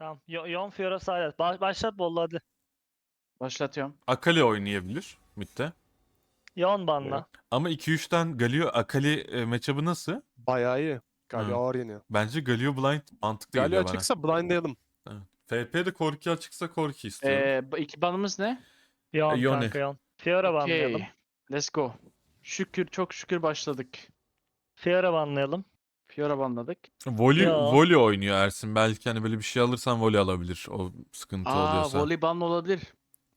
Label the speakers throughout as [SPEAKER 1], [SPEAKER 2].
[SPEAKER 1] Tamam. Yo- Yon Fiora Sylas. Ba- başlat Bollu hadi.
[SPEAKER 2] Başlatıyorum.
[SPEAKER 3] Akali oynayabilir midde.
[SPEAKER 1] Yon banla.
[SPEAKER 3] Ama 2-3'ten Galio Akali e, matchup'ı nasıl?
[SPEAKER 4] Bayağı iyi. Galio
[SPEAKER 3] Hı.
[SPEAKER 4] ağır yeniyor.
[SPEAKER 3] Bence Galio blind mantıklı
[SPEAKER 4] Galio
[SPEAKER 3] geliyor bana.
[SPEAKER 4] açıksa blindlayalım.
[SPEAKER 3] FP'de Korki açıksa Korki istiyorum.
[SPEAKER 2] Ee, iki banımız ne?
[SPEAKER 1] Yon
[SPEAKER 3] E, Yone.
[SPEAKER 1] kanka Yon. Fiora banlayalım.
[SPEAKER 2] Okey. Let's go. Şükür çok şükür başladık.
[SPEAKER 1] Fiora banlayalım.
[SPEAKER 2] Fiora banladık.
[SPEAKER 3] Voli,
[SPEAKER 1] Ya.
[SPEAKER 3] Voli oynuyor Ersin. Belki hani böyle bir şey alırsan Voli alabilir. O sıkıntı
[SPEAKER 2] Aa
[SPEAKER 3] oluyorsa.
[SPEAKER 2] volley banlı olabilir.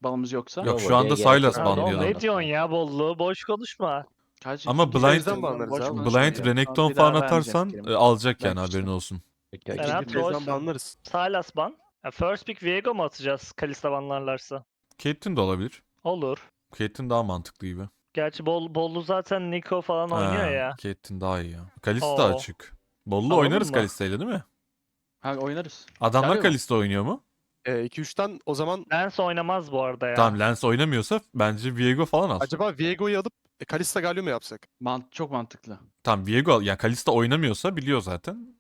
[SPEAKER 2] Banımız yoksa.
[SPEAKER 3] Yok
[SPEAKER 5] Yo,
[SPEAKER 3] şu anda
[SPEAKER 5] gerek
[SPEAKER 3] Sylas
[SPEAKER 5] yok.
[SPEAKER 1] Ya oğlum
[SPEAKER 3] banlayalım.
[SPEAKER 1] ne diyorsun ya Bollu? Boş konuşma.
[SPEAKER 2] Kaç-
[SPEAKER 3] Ama
[SPEAKER 2] iki
[SPEAKER 3] blind-
[SPEAKER 4] banlarız
[SPEAKER 2] boş
[SPEAKER 4] abi.
[SPEAKER 2] konuşma
[SPEAKER 3] Blind
[SPEAKER 2] ya.
[SPEAKER 3] Renekton
[SPEAKER 2] Bir daha
[SPEAKER 3] falan
[SPEAKER 2] vermeyeceğim
[SPEAKER 3] atarsan
[SPEAKER 2] kelime.
[SPEAKER 3] e, alacak yani
[SPEAKER 2] Ben
[SPEAKER 3] haberin olsun.
[SPEAKER 4] Birazdan
[SPEAKER 1] troll.
[SPEAKER 4] banlarız.
[SPEAKER 1] Sylas ban. Ya first pick Viego mu atacağız Kalista banlarlarsa?
[SPEAKER 3] Caitlyn de olabilir.
[SPEAKER 1] Olur.
[SPEAKER 3] Caitlyn daha mantıklı gibi.
[SPEAKER 1] Gerçi Bol Bollu zaten Nico falan oynuyor
[SPEAKER 3] Ha,
[SPEAKER 1] ya.
[SPEAKER 3] Caitlyn daha iyi ya. Kalista
[SPEAKER 1] Oo.
[SPEAKER 3] açık. Bollu
[SPEAKER 1] Alalım
[SPEAKER 3] oynarız
[SPEAKER 1] mı?
[SPEAKER 3] Kalista ile değil mi?
[SPEAKER 2] Ha oynarız.
[SPEAKER 3] Adamlar
[SPEAKER 2] mu?
[SPEAKER 3] Kalista oynuyor mu?
[SPEAKER 4] Ee, 2-3'ten o zaman
[SPEAKER 1] Lens oynamaz bu arada ya.
[SPEAKER 3] Tamam Lens oynamıyorsa bence Viego falan al.
[SPEAKER 4] acaba Viego'yu alıp e, Kalista Galio mu yapsak?
[SPEAKER 2] Mant çok mantıklı.
[SPEAKER 3] Tamam Viego al. Yani Kalista oynamıyorsa biliyor zaten.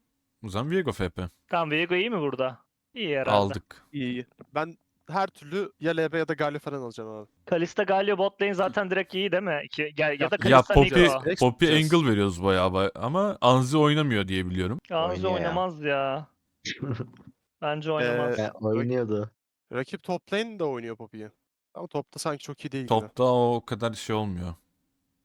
[SPEAKER 3] O zaman Viego FP.
[SPEAKER 1] Tamam Viego iyi mi burada? İyi herhalde.
[SPEAKER 3] Aldık.
[SPEAKER 4] İyi iyi. Ben her türlü ya LB ya da Galio falan alacağım abi.
[SPEAKER 1] Kalista Galio bot lane zaten direkt iyi değil mi? İki, ya, ya da
[SPEAKER 4] Ya
[SPEAKER 1] Kalista
[SPEAKER 3] Ya Poppy.
[SPEAKER 4] Rex
[SPEAKER 3] Poppy. Angle veriyoruz bayağı ba- ama Anzi oynamıyor diye biliyorum.
[SPEAKER 1] Anzi
[SPEAKER 5] Oynuyor ya.
[SPEAKER 1] oynamaz ya. Bence oynamaz.
[SPEAKER 4] Ee,
[SPEAKER 5] Ya, oynuyordu.
[SPEAKER 4] Rakip top lane de oynuyor Poppy'yi. Ama topta sanki çok iyi değil gibi.
[SPEAKER 3] Topta o kadar şey olmuyor.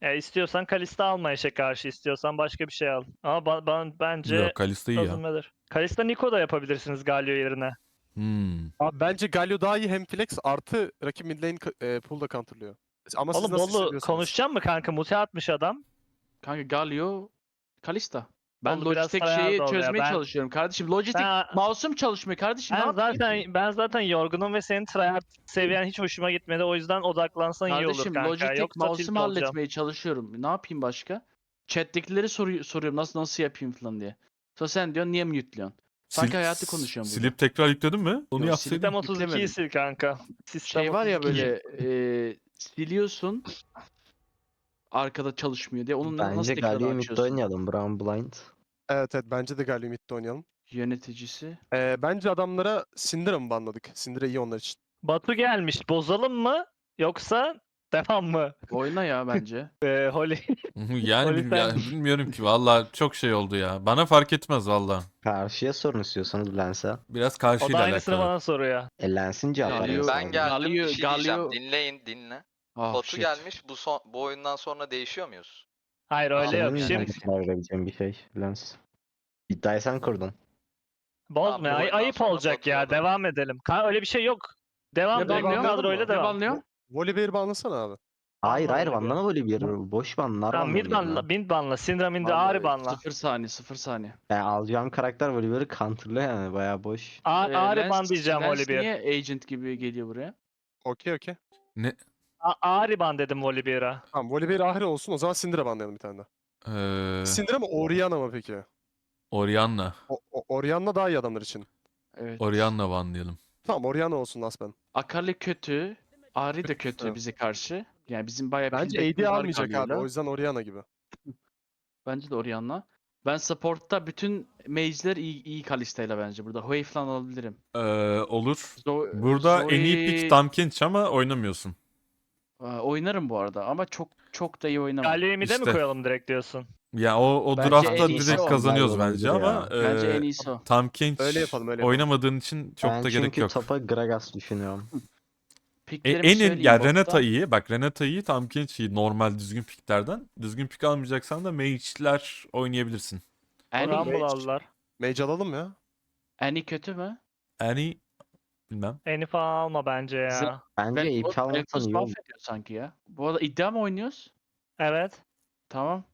[SPEAKER 1] Ya istiyorsan Kalista alma eşe karşı istiyorsan başka bir şey al. Ama ba- ba- bence
[SPEAKER 3] Yok Kalista iyi ya.
[SPEAKER 1] Kalista Nico da yapabilirsiniz Galio yerine.
[SPEAKER 3] Hmm.
[SPEAKER 4] Abi bence Galio daha iyi hem flex artı rakip mid lane ka- e, pool'da counterlıyor. Ama siz
[SPEAKER 1] Oğlum
[SPEAKER 4] nasıl
[SPEAKER 1] Bollu
[SPEAKER 4] hissediyorsanız.
[SPEAKER 1] konuşacak mı kanka? Mute atmış adam.
[SPEAKER 2] Kanka Galio, Kalista. Ben
[SPEAKER 1] Oğlum biraz
[SPEAKER 2] Logitech şeyi çözmeye
[SPEAKER 1] ben-
[SPEAKER 2] çalışıyorum kardeşim. Logitech
[SPEAKER 1] Ben-
[SPEAKER 2] mouse'um çalışmıyor kardeşim. ne
[SPEAKER 1] Ben
[SPEAKER 2] yapayım?
[SPEAKER 1] zaten ben zaten yorgunum ve senin tryhard seviyen hiç hoşuma gitmedi. O yüzden odaklansan iyi olur
[SPEAKER 2] Kardeşim
[SPEAKER 1] kanka.
[SPEAKER 2] Logitech
[SPEAKER 1] Yoksa tilt
[SPEAKER 2] mouse'umu
[SPEAKER 1] olacağım.
[SPEAKER 2] halletmeye çalışıyorum. Ne yapayım başka? Chat'tekileri soru soruyorum nasıl nasıl yapayım falan diye. Sonra sen diyorsun niye mute'luyorsun? Sanki
[SPEAKER 3] Sil-
[SPEAKER 2] hayatı konuşuyorum burada.
[SPEAKER 3] Silip tekrar yükledin mi? Onu
[SPEAKER 2] Yok,
[SPEAKER 3] yapsaydın.
[SPEAKER 1] Sistem 32'yi
[SPEAKER 2] Yüklemedim.
[SPEAKER 1] sil kanka. Sistem
[SPEAKER 2] Şey var ya
[SPEAKER 1] 32.
[SPEAKER 2] böyle e, siliyorsun arkada çalışmıyor diye. Onun nasıl
[SPEAKER 5] Bence
[SPEAKER 2] tekrardan
[SPEAKER 5] Galio'yu midde
[SPEAKER 2] açıyorsun?
[SPEAKER 5] oynayalım. Brown Blind.
[SPEAKER 4] Evet evet bence de Galio mid'de oynayalım.
[SPEAKER 2] Yöneticisi.
[SPEAKER 4] Ee, bence adamlara Syndra mı banladık? Syndra iyi onlar için.
[SPEAKER 1] Batu gelmiş. Bozalım mı? Yoksa devam mı?
[SPEAKER 2] Oyna ya bence.
[SPEAKER 1] Ee, Holly.
[SPEAKER 3] yani bil- ya bilmiyorum ki valla çok şey oldu ya. Bana fark etmez valla.
[SPEAKER 5] Karşıya sorun istiyorsanız Lens'e.
[SPEAKER 3] Biraz
[SPEAKER 1] O
[SPEAKER 3] karşıyla
[SPEAKER 1] da aynısını
[SPEAKER 3] alakalı.
[SPEAKER 1] bana soruyor.
[SPEAKER 5] E Lens'in cevap
[SPEAKER 2] Galio-
[SPEAKER 5] vermesi
[SPEAKER 6] Ben geldim bir
[SPEAKER 2] Galio-
[SPEAKER 6] şey diyeceğim.
[SPEAKER 2] Galio-
[SPEAKER 6] Dinleyin dinle.
[SPEAKER 2] Ah,
[SPEAKER 6] Batu
[SPEAKER 2] shit.
[SPEAKER 6] gelmiş bu son bu oyundan sonra değişiyor muyuz?
[SPEAKER 1] Hayır öyle
[SPEAKER 5] Senin
[SPEAKER 1] yok. Şimdi
[SPEAKER 5] yani verebileceğin bir şey Lens? İddiayı sen kurdun.
[SPEAKER 1] bozma.
[SPEAKER 6] Tamam, bu
[SPEAKER 1] Ay-
[SPEAKER 6] oyundan
[SPEAKER 1] ayıp
[SPEAKER 6] sonra
[SPEAKER 1] olacak ya. Devam edelim. Ka öyle bir şey yok. Devam
[SPEAKER 2] Ne
[SPEAKER 1] edelim.
[SPEAKER 2] banlıyor?
[SPEAKER 1] Kadroyla
[SPEAKER 2] Ne
[SPEAKER 1] devam.
[SPEAKER 2] banlıyor?
[SPEAKER 4] Volibear'ı banlasana abi.
[SPEAKER 5] Hayır hayır
[SPEAKER 1] Banlama
[SPEAKER 5] böyle bir boş banlar
[SPEAKER 1] Tamam mid banla, mid banla, Syndra mid
[SPEAKER 2] Vallahi
[SPEAKER 1] Ağrı banla.
[SPEAKER 2] Sıfır saniye, sıfır saniye.
[SPEAKER 5] Yani alacağım karakter Volibear'ı counterlıyor yani bayağı boş.
[SPEAKER 1] A-
[SPEAKER 2] Ee,
[SPEAKER 1] Ağrı
[SPEAKER 2] Lens-
[SPEAKER 1] ban diyeceğim
[SPEAKER 2] Lens
[SPEAKER 1] Volibear.
[SPEAKER 2] niye agent gibi geliyor buraya?
[SPEAKER 4] Okey okey.
[SPEAKER 3] Ne?
[SPEAKER 1] A- Ağrı ban dedim Volibear'a.
[SPEAKER 4] Tamam Volibear ahire olsun o zaman Syndra banlayalım bir tane daha.
[SPEAKER 3] Ee,
[SPEAKER 4] Syndra mı Orianna mı peki?
[SPEAKER 3] Orianna.
[SPEAKER 4] O, o- Orianna daha iyi adamlar için.
[SPEAKER 2] Evet.
[SPEAKER 3] Orianna banlayalım.
[SPEAKER 4] Tamam Orianna olsun Aspen.
[SPEAKER 2] Akali kötü. Ari de kötü bize karşı. Yani bizim bayağı
[SPEAKER 4] Bence AD
[SPEAKER 2] var
[SPEAKER 4] almayacak abi
[SPEAKER 2] Galio'yla.
[SPEAKER 4] o yüzden Orianna gibi.
[SPEAKER 2] Bence de Orianna. Ben support'ta bütün mage'ler iyi, iyi Kalista'yla bence burada. Huey falan alabilirim.
[SPEAKER 3] Ee, olur.
[SPEAKER 2] Zo-
[SPEAKER 3] Burada en iyi
[SPEAKER 2] Zoe-
[SPEAKER 3] pick Tam Kench ama oynamıyorsun.
[SPEAKER 2] Aa, oynarım bu arada ama çok çok da iyi oynamam.
[SPEAKER 1] Galio'yu mid'e mi
[SPEAKER 3] İşte.
[SPEAKER 1] koyalım direkt diyorsun?
[SPEAKER 3] Ya o, o
[SPEAKER 2] Bence
[SPEAKER 3] draftta
[SPEAKER 2] en iyisi
[SPEAKER 3] direkt
[SPEAKER 2] o.
[SPEAKER 3] kazanıyoruz
[SPEAKER 5] Bence
[SPEAKER 3] bence
[SPEAKER 5] olabilir
[SPEAKER 3] ama
[SPEAKER 2] Bence
[SPEAKER 3] e,
[SPEAKER 2] en iyisi o.
[SPEAKER 3] Tam Kench
[SPEAKER 4] Öyle yapalım, öyle yapalım.
[SPEAKER 3] oynamadığın için çok
[SPEAKER 5] ben
[SPEAKER 3] da gerek
[SPEAKER 5] çünkü
[SPEAKER 3] yok.
[SPEAKER 5] topa Gragas düşünüyorum.
[SPEAKER 3] E,
[SPEAKER 2] söyleyeyim
[SPEAKER 3] ya
[SPEAKER 2] botta.
[SPEAKER 3] Renata iyi. Bak Renata iyi. Tam Kench iyi. Normal düzgün picklerden. Düzgün pick almayacaksan da mage'ler oynayabilirsin.
[SPEAKER 2] Annie,
[SPEAKER 1] Rumble aldılar.
[SPEAKER 4] Mage alalım ya.
[SPEAKER 2] Annie kötü mü?
[SPEAKER 3] Annie bilmem.
[SPEAKER 1] Eni falan alma bence ya.
[SPEAKER 5] Bence
[SPEAKER 2] Velkos
[SPEAKER 5] iyi olur.
[SPEAKER 2] mahvediyor sanki ya. Bu arada iddia mı oynuyoruz?
[SPEAKER 1] Evet.
[SPEAKER 2] Tamam.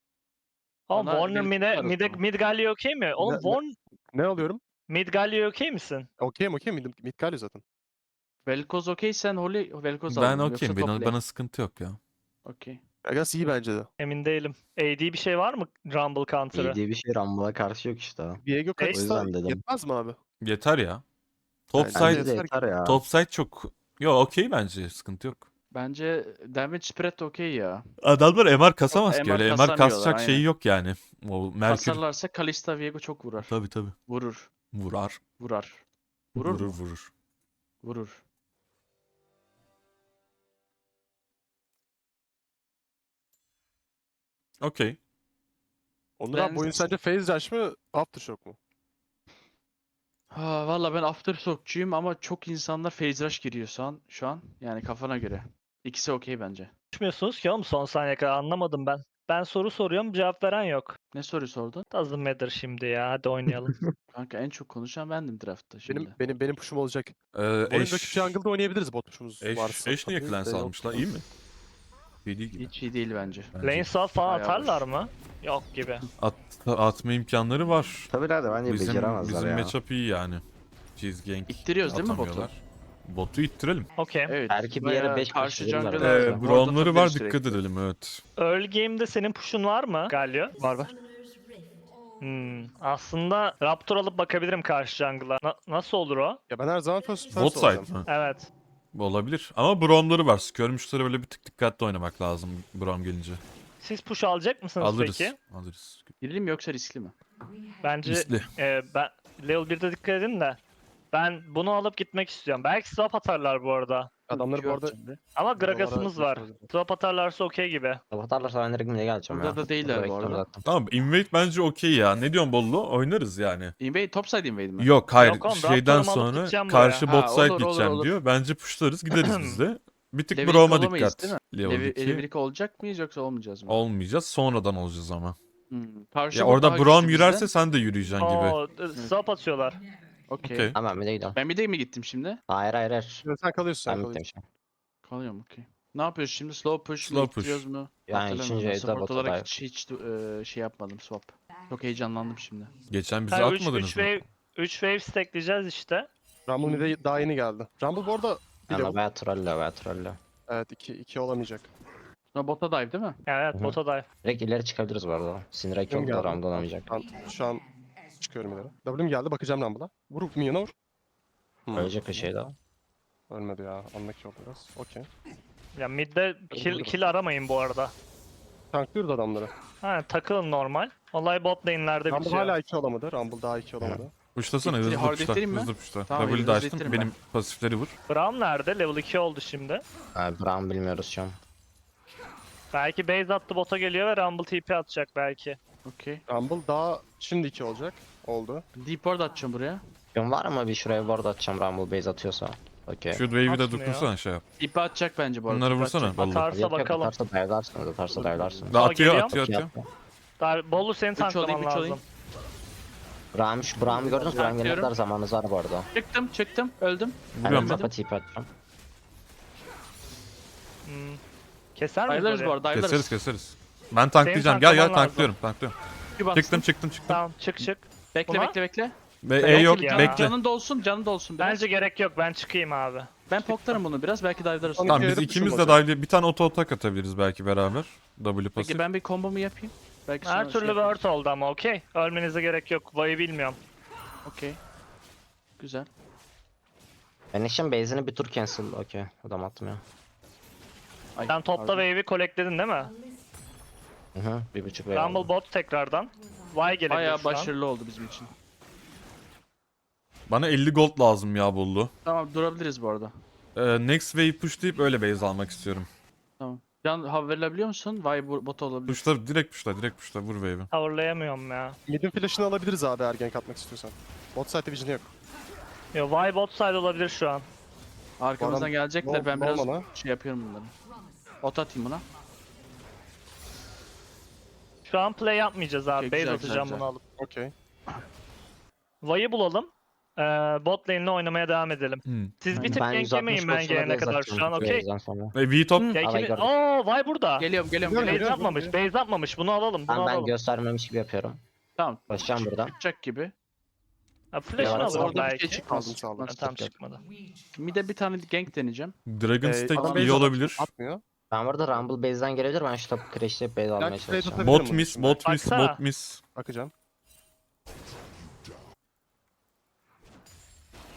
[SPEAKER 1] Oğlum
[SPEAKER 2] Bana
[SPEAKER 1] Warner
[SPEAKER 2] Velkos
[SPEAKER 1] mid'e, mid Galio okey mi? Oğlum
[SPEAKER 4] Ne- ne- Ne alıyorum?
[SPEAKER 1] mid Galio okey misin?
[SPEAKER 4] Okeyim okeyim mid, mid Galio zaten.
[SPEAKER 2] Velkoz okey sen Holy Velkoz
[SPEAKER 3] Ben
[SPEAKER 2] aldın.
[SPEAKER 3] okeyim.
[SPEAKER 2] Yoksa
[SPEAKER 3] Bana,
[SPEAKER 2] top
[SPEAKER 3] bana sıkıntı yok ya.
[SPEAKER 2] Okey.
[SPEAKER 4] Gragas iyi bence de.
[SPEAKER 1] Emin değilim. AD bir şey var mı Rumble counter'ı?
[SPEAKER 5] İyi diye bir şey Rumble'a karşı yok işte.
[SPEAKER 4] Viego Kalista
[SPEAKER 5] yüzden dedim.
[SPEAKER 4] yetmez mi abi?
[SPEAKER 3] Yeter ya. Top
[SPEAKER 4] Bence
[SPEAKER 5] Bence
[SPEAKER 3] side,
[SPEAKER 5] de
[SPEAKER 4] yeter
[SPEAKER 5] yeter ya.
[SPEAKER 3] top side çok Yo okey bence. Sıkıntı yok.
[SPEAKER 2] Bence damage spread okey ya.
[SPEAKER 3] Adamlar MR kasamaz ki
[SPEAKER 2] MR
[SPEAKER 3] öyle. MR
[SPEAKER 2] kasamıyorlar,
[SPEAKER 3] kasacak şeyi
[SPEAKER 2] aynen.
[SPEAKER 3] yok yani. O Merkür
[SPEAKER 2] Kasarlarsa Kalista Viego çok vurar.
[SPEAKER 3] tabii tabii
[SPEAKER 2] Vurur.
[SPEAKER 3] vurar.
[SPEAKER 2] Vurar. Vurur
[SPEAKER 3] vurur
[SPEAKER 2] mu?
[SPEAKER 3] vurur.
[SPEAKER 2] Vurur.
[SPEAKER 3] Okey.
[SPEAKER 4] Onur abi bu oyun sence phase rush mı aftershock mu?
[SPEAKER 2] Ha, valla ben Aftershock'cuyum ama çok insanlar phase rush giriyor şu an. Şu an yani kafana göre. İkisi okey bence.
[SPEAKER 1] Konuşmuyorsunuz ki oğlum son saniye kadar anlamadım ben. Ben soru soruyorum cevap veren yok.
[SPEAKER 2] Ne soru sordun?
[SPEAKER 1] Doesn't matter şimdi ya hadi oynayalım.
[SPEAKER 2] Kanka en çok konuşan bendim draftta şimdi.
[SPEAKER 4] Benim benim benim push'um olacak.
[SPEAKER 3] Ee,
[SPEAKER 4] Bu oyun
[SPEAKER 3] Eş,
[SPEAKER 4] rakip jungle'da oynayabiliriz bot push'umuz
[SPEAKER 3] Eş,
[SPEAKER 4] varsa.
[SPEAKER 3] Eş niye
[SPEAKER 4] tabii
[SPEAKER 3] Clans
[SPEAKER 4] de yok.
[SPEAKER 3] almış lan? İyi mi? İyi değil gibi.
[SPEAKER 2] Hiç iyi değil bence.
[SPEAKER 3] bence.
[SPEAKER 1] Lane swap falan
[SPEAKER 2] Bayağı
[SPEAKER 1] atarlar mı? Yok gibi.
[SPEAKER 3] At, atma imkanları var.
[SPEAKER 5] Tabii nerede bence
[SPEAKER 3] Bizim,
[SPEAKER 5] beceremezler
[SPEAKER 3] bizim
[SPEAKER 5] ya.
[SPEAKER 3] matchup iyi yani. Cheese Gang
[SPEAKER 2] İttiriyoruz değil mi botu?
[SPEAKER 3] atamıyorlar. Botu ittirelim.
[SPEAKER 1] Okey.
[SPEAKER 2] Evet.
[SPEAKER 5] Belki bir
[SPEAKER 2] bayağı
[SPEAKER 5] yere 5
[SPEAKER 2] karşı
[SPEAKER 5] kişi
[SPEAKER 2] jungle'lar
[SPEAKER 3] Ee, Braum'ları var dikkat edelim evet.
[SPEAKER 1] Early game'de senin push'un var mı Galio?
[SPEAKER 4] Var var.
[SPEAKER 1] Hmm, aslında Raptor alıp bakabilirim karşı jungle'a. Na- nasıl olur o?
[SPEAKER 4] Ya ben her zaman first first
[SPEAKER 3] Bot
[SPEAKER 4] olacağım.
[SPEAKER 3] side mi?
[SPEAKER 1] Evet.
[SPEAKER 3] Olabilir. Ama Braum'ları var. Skirmish'ları böyle bir tık dikkatli oynamak lazım Braum gelince.
[SPEAKER 1] Siz push alacak mısınız
[SPEAKER 3] Alırız.
[SPEAKER 1] peki?
[SPEAKER 3] Alırız.
[SPEAKER 2] Girelim mi yoksa riskli mi?
[SPEAKER 1] Bence
[SPEAKER 3] Riskli.
[SPEAKER 1] e, ben level 1'de dikkat edin de ben bunu alıp gitmek istiyorum. Belki swap atarlar bu arada.
[SPEAKER 4] Adamları bu arada.
[SPEAKER 1] Ama Gragas'ımız var.
[SPEAKER 4] geçmemiz
[SPEAKER 1] Swap atarlarsa okey gibi.
[SPEAKER 5] Atarlarsa ben direkt mid'e geleceğim
[SPEAKER 2] Burada
[SPEAKER 5] ya.
[SPEAKER 2] da değiller
[SPEAKER 5] Burada
[SPEAKER 2] bu arada.
[SPEAKER 3] Tamam invade bence okey ya. Ne diyorsun Bollu? Oynarız yani.
[SPEAKER 2] Invade, topside invade mi?
[SPEAKER 3] Yok hayır
[SPEAKER 1] Yok oğlum,
[SPEAKER 3] şeyden
[SPEAKER 1] Raptor'umu alıp
[SPEAKER 3] sonra
[SPEAKER 1] gideceğim
[SPEAKER 3] karşı
[SPEAKER 2] buraya.
[SPEAKER 3] bot
[SPEAKER 2] Ha,
[SPEAKER 3] side
[SPEAKER 2] olur, olur,
[SPEAKER 3] gideceğim
[SPEAKER 2] olur.
[SPEAKER 3] diyor. Bence pushlarız gideriz biz de. Bir tık
[SPEAKER 2] olamayız,
[SPEAKER 3] dikkat.
[SPEAKER 2] değil mi?
[SPEAKER 3] Level
[SPEAKER 2] Level,
[SPEAKER 3] 2.
[SPEAKER 2] level iki olacak mıyız yoksa olmayacağız mı?
[SPEAKER 3] Olmayacağız. Sonradan olacağız ama.
[SPEAKER 2] Hmm.
[SPEAKER 3] Ya orada
[SPEAKER 2] güçlü
[SPEAKER 3] yürürse
[SPEAKER 2] bizden.
[SPEAKER 3] sen de yürüyeceksin gibi.
[SPEAKER 1] Oo, atıyorlar.
[SPEAKER 2] Okey.
[SPEAKER 3] Okey.
[SPEAKER 5] Hemen mid'e gidiyorum.
[SPEAKER 2] Ben bir de mi gittim şimdi?
[SPEAKER 5] Hayır hayır hayır.
[SPEAKER 4] Sen kalıyorsun sen
[SPEAKER 5] Ben
[SPEAKER 4] kalıyorsun.
[SPEAKER 5] mid'deyim şimdi.
[SPEAKER 2] Kalıyorum okey. Ne yapıyoruz şimdi? Slow push
[SPEAKER 3] Slow
[SPEAKER 2] mu?
[SPEAKER 3] push.
[SPEAKER 2] ittiriyoruz mu?
[SPEAKER 5] Yani
[SPEAKER 2] Hatırlamıyorum.
[SPEAKER 5] üçüncü
[SPEAKER 2] Ben Support
[SPEAKER 5] bota
[SPEAKER 2] olarak hiç, hiç e, şey yapmadım swap. Çok heyecanlandım şimdi.
[SPEAKER 3] Geçen bizi
[SPEAKER 1] Ha, 3
[SPEAKER 3] atmadınız mı?
[SPEAKER 1] wave 3 wave stackleyeceğiz işte.
[SPEAKER 4] Rumble mid'e daha yeni geldi. Rumble bu arada bir
[SPEAKER 5] Ama
[SPEAKER 4] level.
[SPEAKER 5] baya trolle baya trolle.
[SPEAKER 4] Evet 2 2 olamayacak.
[SPEAKER 2] Ha, bota dive değil mi?
[SPEAKER 1] Evet
[SPEAKER 5] Hı hı.
[SPEAKER 1] bota dive.
[SPEAKER 5] Direkt ileri çıkabiliriz bu arada. Sinir yok da
[SPEAKER 4] geldi?
[SPEAKER 5] Rumble olamayacak.
[SPEAKER 4] Şu an, şu an çıkıyorum ileri. W'm geldi bakacağım Rumble'a. Vur minyona vur. Hmm.
[SPEAKER 5] Ölecek bir şey daha.
[SPEAKER 4] Ölmedi ya. Anlaki oldu biraz. Okey.
[SPEAKER 1] Ya midde kill, kill aramayın bu arada.
[SPEAKER 4] Tanklıyoruz adamları.
[SPEAKER 1] Ha, takılın normal. Olay bot lane'lerde
[SPEAKER 4] Rumble
[SPEAKER 1] bitiyor.
[SPEAKER 4] hala 2 olamadı. Rumble daha 2 olamadı.
[SPEAKER 3] Pushlasana
[SPEAKER 2] İttiri-
[SPEAKER 3] hızlı
[SPEAKER 2] hard
[SPEAKER 3] pushla.
[SPEAKER 2] ettireyim mi?
[SPEAKER 3] Hızlı pushla.
[SPEAKER 2] Tamam,
[SPEAKER 3] W'de
[SPEAKER 2] hızlı
[SPEAKER 3] açtım.
[SPEAKER 2] ettirim
[SPEAKER 3] Benim pasifleri vur.
[SPEAKER 1] Braum nerede? Level 2 oldu şimdi.
[SPEAKER 5] Braum bilmiyoruz şu an.
[SPEAKER 1] Belki base attı bota geliyor ve Rumble TP atacak belki.
[SPEAKER 2] Okey.
[SPEAKER 4] Rumble daha şimdi 2 olacak. Oldu.
[SPEAKER 2] Deep ward atacağım buraya.
[SPEAKER 5] Gün var ama bir şuraya ward atacağım Rumble base atıyorsa. Okey.
[SPEAKER 3] Şu wave'i de
[SPEAKER 1] Atmıyor.
[SPEAKER 3] dokunsana şey yap.
[SPEAKER 2] Atacak bence bu arada.
[SPEAKER 3] Bunları vursana.
[SPEAKER 2] atacak.
[SPEAKER 3] Vallahi.
[SPEAKER 1] Atarsa
[SPEAKER 5] Yok, yok,
[SPEAKER 1] bakalım.
[SPEAKER 5] Atarsa dive'larsınız, atarsa dive'larsınız.
[SPEAKER 3] Da
[SPEAKER 1] Aa,
[SPEAKER 3] atıyor
[SPEAKER 1] geliyor.
[SPEAKER 3] atıyor atıyor.
[SPEAKER 5] attı.
[SPEAKER 1] Dar Bolu seni
[SPEAKER 2] Üç olayım,
[SPEAKER 1] tanklaman
[SPEAKER 2] üç
[SPEAKER 1] lazım.
[SPEAKER 2] olayım.
[SPEAKER 5] Braum, şu Braum'u gördünüz mü? Braum gelene
[SPEAKER 2] Atıyorum.
[SPEAKER 5] kadar zamanınız var bu arada.
[SPEAKER 2] Çıktım çıktım öldüm.
[SPEAKER 5] Ben
[SPEAKER 3] Vuruyorum
[SPEAKER 5] de
[SPEAKER 3] ben.
[SPEAKER 5] TP atacağım.
[SPEAKER 1] Hmm. Keser miyiz
[SPEAKER 2] Dive'larız
[SPEAKER 1] oraya?
[SPEAKER 2] bu arada dive'larız.
[SPEAKER 3] Keseriz keseriz. Ben tanklayacağım. Gel gel
[SPEAKER 1] tanklaman lazım.
[SPEAKER 3] tanklıyorum. Tanklıyorum.
[SPEAKER 2] Bir.
[SPEAKER 3] Çıktım çıktım çıktım.
[SPEAKER 1] Tamam çık çık.
[SPEAKER 2] Bekle
[SPEAKER 1] Buna?
[SPEAKER 2] bekle bekle.
[SPEAKER 3] Ve
[SPEAKER 1] Ben
[SPEAKER 3] E yok
[SPEAKER 1] ya.
[SPEAKER 3] bekle.
[SPEAKER 2] Canın dolsun canın dolsun biraz.
[SPEAKER 1] Bence gerek yok ben çıkayım abi.
[SPEAKER 2] Ben poklarım bunu biraz belki dive'larız.
[SPEAKER 4] Tamam.
[SPEAKER 3] Biz ikimiz de
[SPEAKER 4] push'um
[SPEAKER 3] dahil bir tane auto atak atabiliriz belki beraber. W pasif.
[SPEAKER 2] Peki ben bir combo'mu yapayım. Belki sonra
[SPEAKER 1] Her
[SPEAKER 2] şey
[SPEAKER 1] türlü
[SPEAKER 2] yaparız.
[SPEAKER 1] word oldu ama okey. Ölmenize gerek yok. Vay'ı bilmiyorum.
[SPEAKER 2] Okey. Güzel.
[SPEAKER 5] Ben işin base'ini bir tur cancel. Okey. Adam attım ya.
[SPEAKER 2] Ay,
[SPEAKER 1] Sen topta
[SPEAKER 2] pardon.
[SPEAKER 1] wave'i collectledin değil mi?
[SPEAKER 5] Hı hı. Bir buçuk
[SPEAKER 1] Rumble
[SPEAKER 5] aldım.
[SPEAKER 1] bot tekrardan. Vay gelebilir
[SPEAKER 2] Bayağı
[SPEAKER 1] şu an.
[SPEAKER 2] başarılı oldu bizim için.
[SPEAKER 3] Bana 50 gold lazım ya Bollu.
[SPEAKER 2] Tamam durabiliriz bu arada.
[SPEAKER 3] Ee, next wave push deyip öyle base almak istiyorum.
[SPEAKER 2] Tamam. Can verilebiliyor musun? Vay bu- bot olabilir.
[SPEAKER 3] Pushla direkt pushla direkt pushla vur wave'i.
[SPEAKER 1] Coverlayamıyorum ya.
[SPEAKER 4] Mid'in flash'ını alabiliriz abi eğer gank atmak istiyorsan. Bot side vision yok.
[SPEAKER 1] Yo Vay bot side olabilir şu an.
[SPEAKER 2] Arkamızdan
[SPEAKER 4] Baran-
[SPEAKER 2] gelecekler.
[SPEAKER 4] Bol-
[SPEAKER 2] Ben
[SPEAKER 4] bol
[SPEAKER 2] biraz şey yapıyorum bunları. Ot atayım buna.
[SPEAKER 1] Şu an play yapmayacağız abi.
[SPEAKER 2] Okey,
[SPEAKER 1] Base
[SPEAKER 2] güzel,
[SPEAKER 1] atacağım
[SPEAKER 2] güzel,
[SPEAKER 1] bunu alıp.
[SPEAKER 4] Okey.
[SPEAKER 1] Vay'ı bulalım. Ee, bot lane'le oynamaya devam edelim.
[SPEAKER 3] Hmm.
[SPEAKER 1] Siz bir
[SPEAKER 2] Ben
[SPEAKER 1] tık gank
[SPEAKER 5] 160
[SPEAKER 1] yemeyin ben gelene
[SPEAKER 5] base
[SPEAKER 1] kadar şu an okey.
[SPEAKER 5] wave'den sonra.
[SPEAKER 3] E, V top.
[SPEAKER 1] Ya
[SPEAKER 5] Alay.
[SPEAKER 1] Oo Vay burada.
[SPEAKER 2] Geliyorum geliyorum.
[SPEAKER 1] Base
[SPEAKER 4] Geliyorum,
[SPEAKER 1] atmamış.
[SPEAKER 4] geliyorum.
[SPEAKER 1] Base atmamış. Bunu alalım. Bunu
[SPEAKER 5] Tamam ben
[SPEAKER 1] alalım.
[SPEAKER 5] göstermemiş gibi yapıyorum.
[SPEAKER 2] Tamam.
[SPEAKER 5] Başlayacağım buradan.
[SPEAKER 2] Çıkacak gibi.
[SPEAKER 1] Ha, flash'ını
[SPEAKER 5] Ya,
[SPEAKER 1] alırım
[SPEAKER 2] Orada bir
[SPEAKER 1] belki.
[SPEAKER 2] şey çıkmaz.
[SPEAKER 4] Aldım, sağ olun.
[SPEAKER 1] Ha,
[SPEAKER 2] Çıkmaz,
[SPEAKER 1] tam
[SPEAKER 2] çıkacak.
[SPEAKER 1] çıkmadı.
[SPEAKER 2] Mid'e bir tane gank deneyeceğim.
[SPEAKER 3] Dragon
[SPEAKER 4] Ee,
[SPEAKER 3] Stack
[SPEAKER 4] adam
[SPEAKER 3] iyi
[SPEAKER 4] base
[SPEAKER 3] olabilir.
[SPEAKER 4] Atmıyor.
[SPEAKER 5] Ben burada Rumble base'den gelebilir. Ben şu topu crashlayıp base almaya
[SPEAKER 4] trade
[SPEAKER 5] çalışacağım.
[SPEAKER 3] Bot miss, bot miss,
[SPEAKER 1] Baksana.
[SPEAKER 3] bot miss.
[SPEAKER 4] Bakacağım.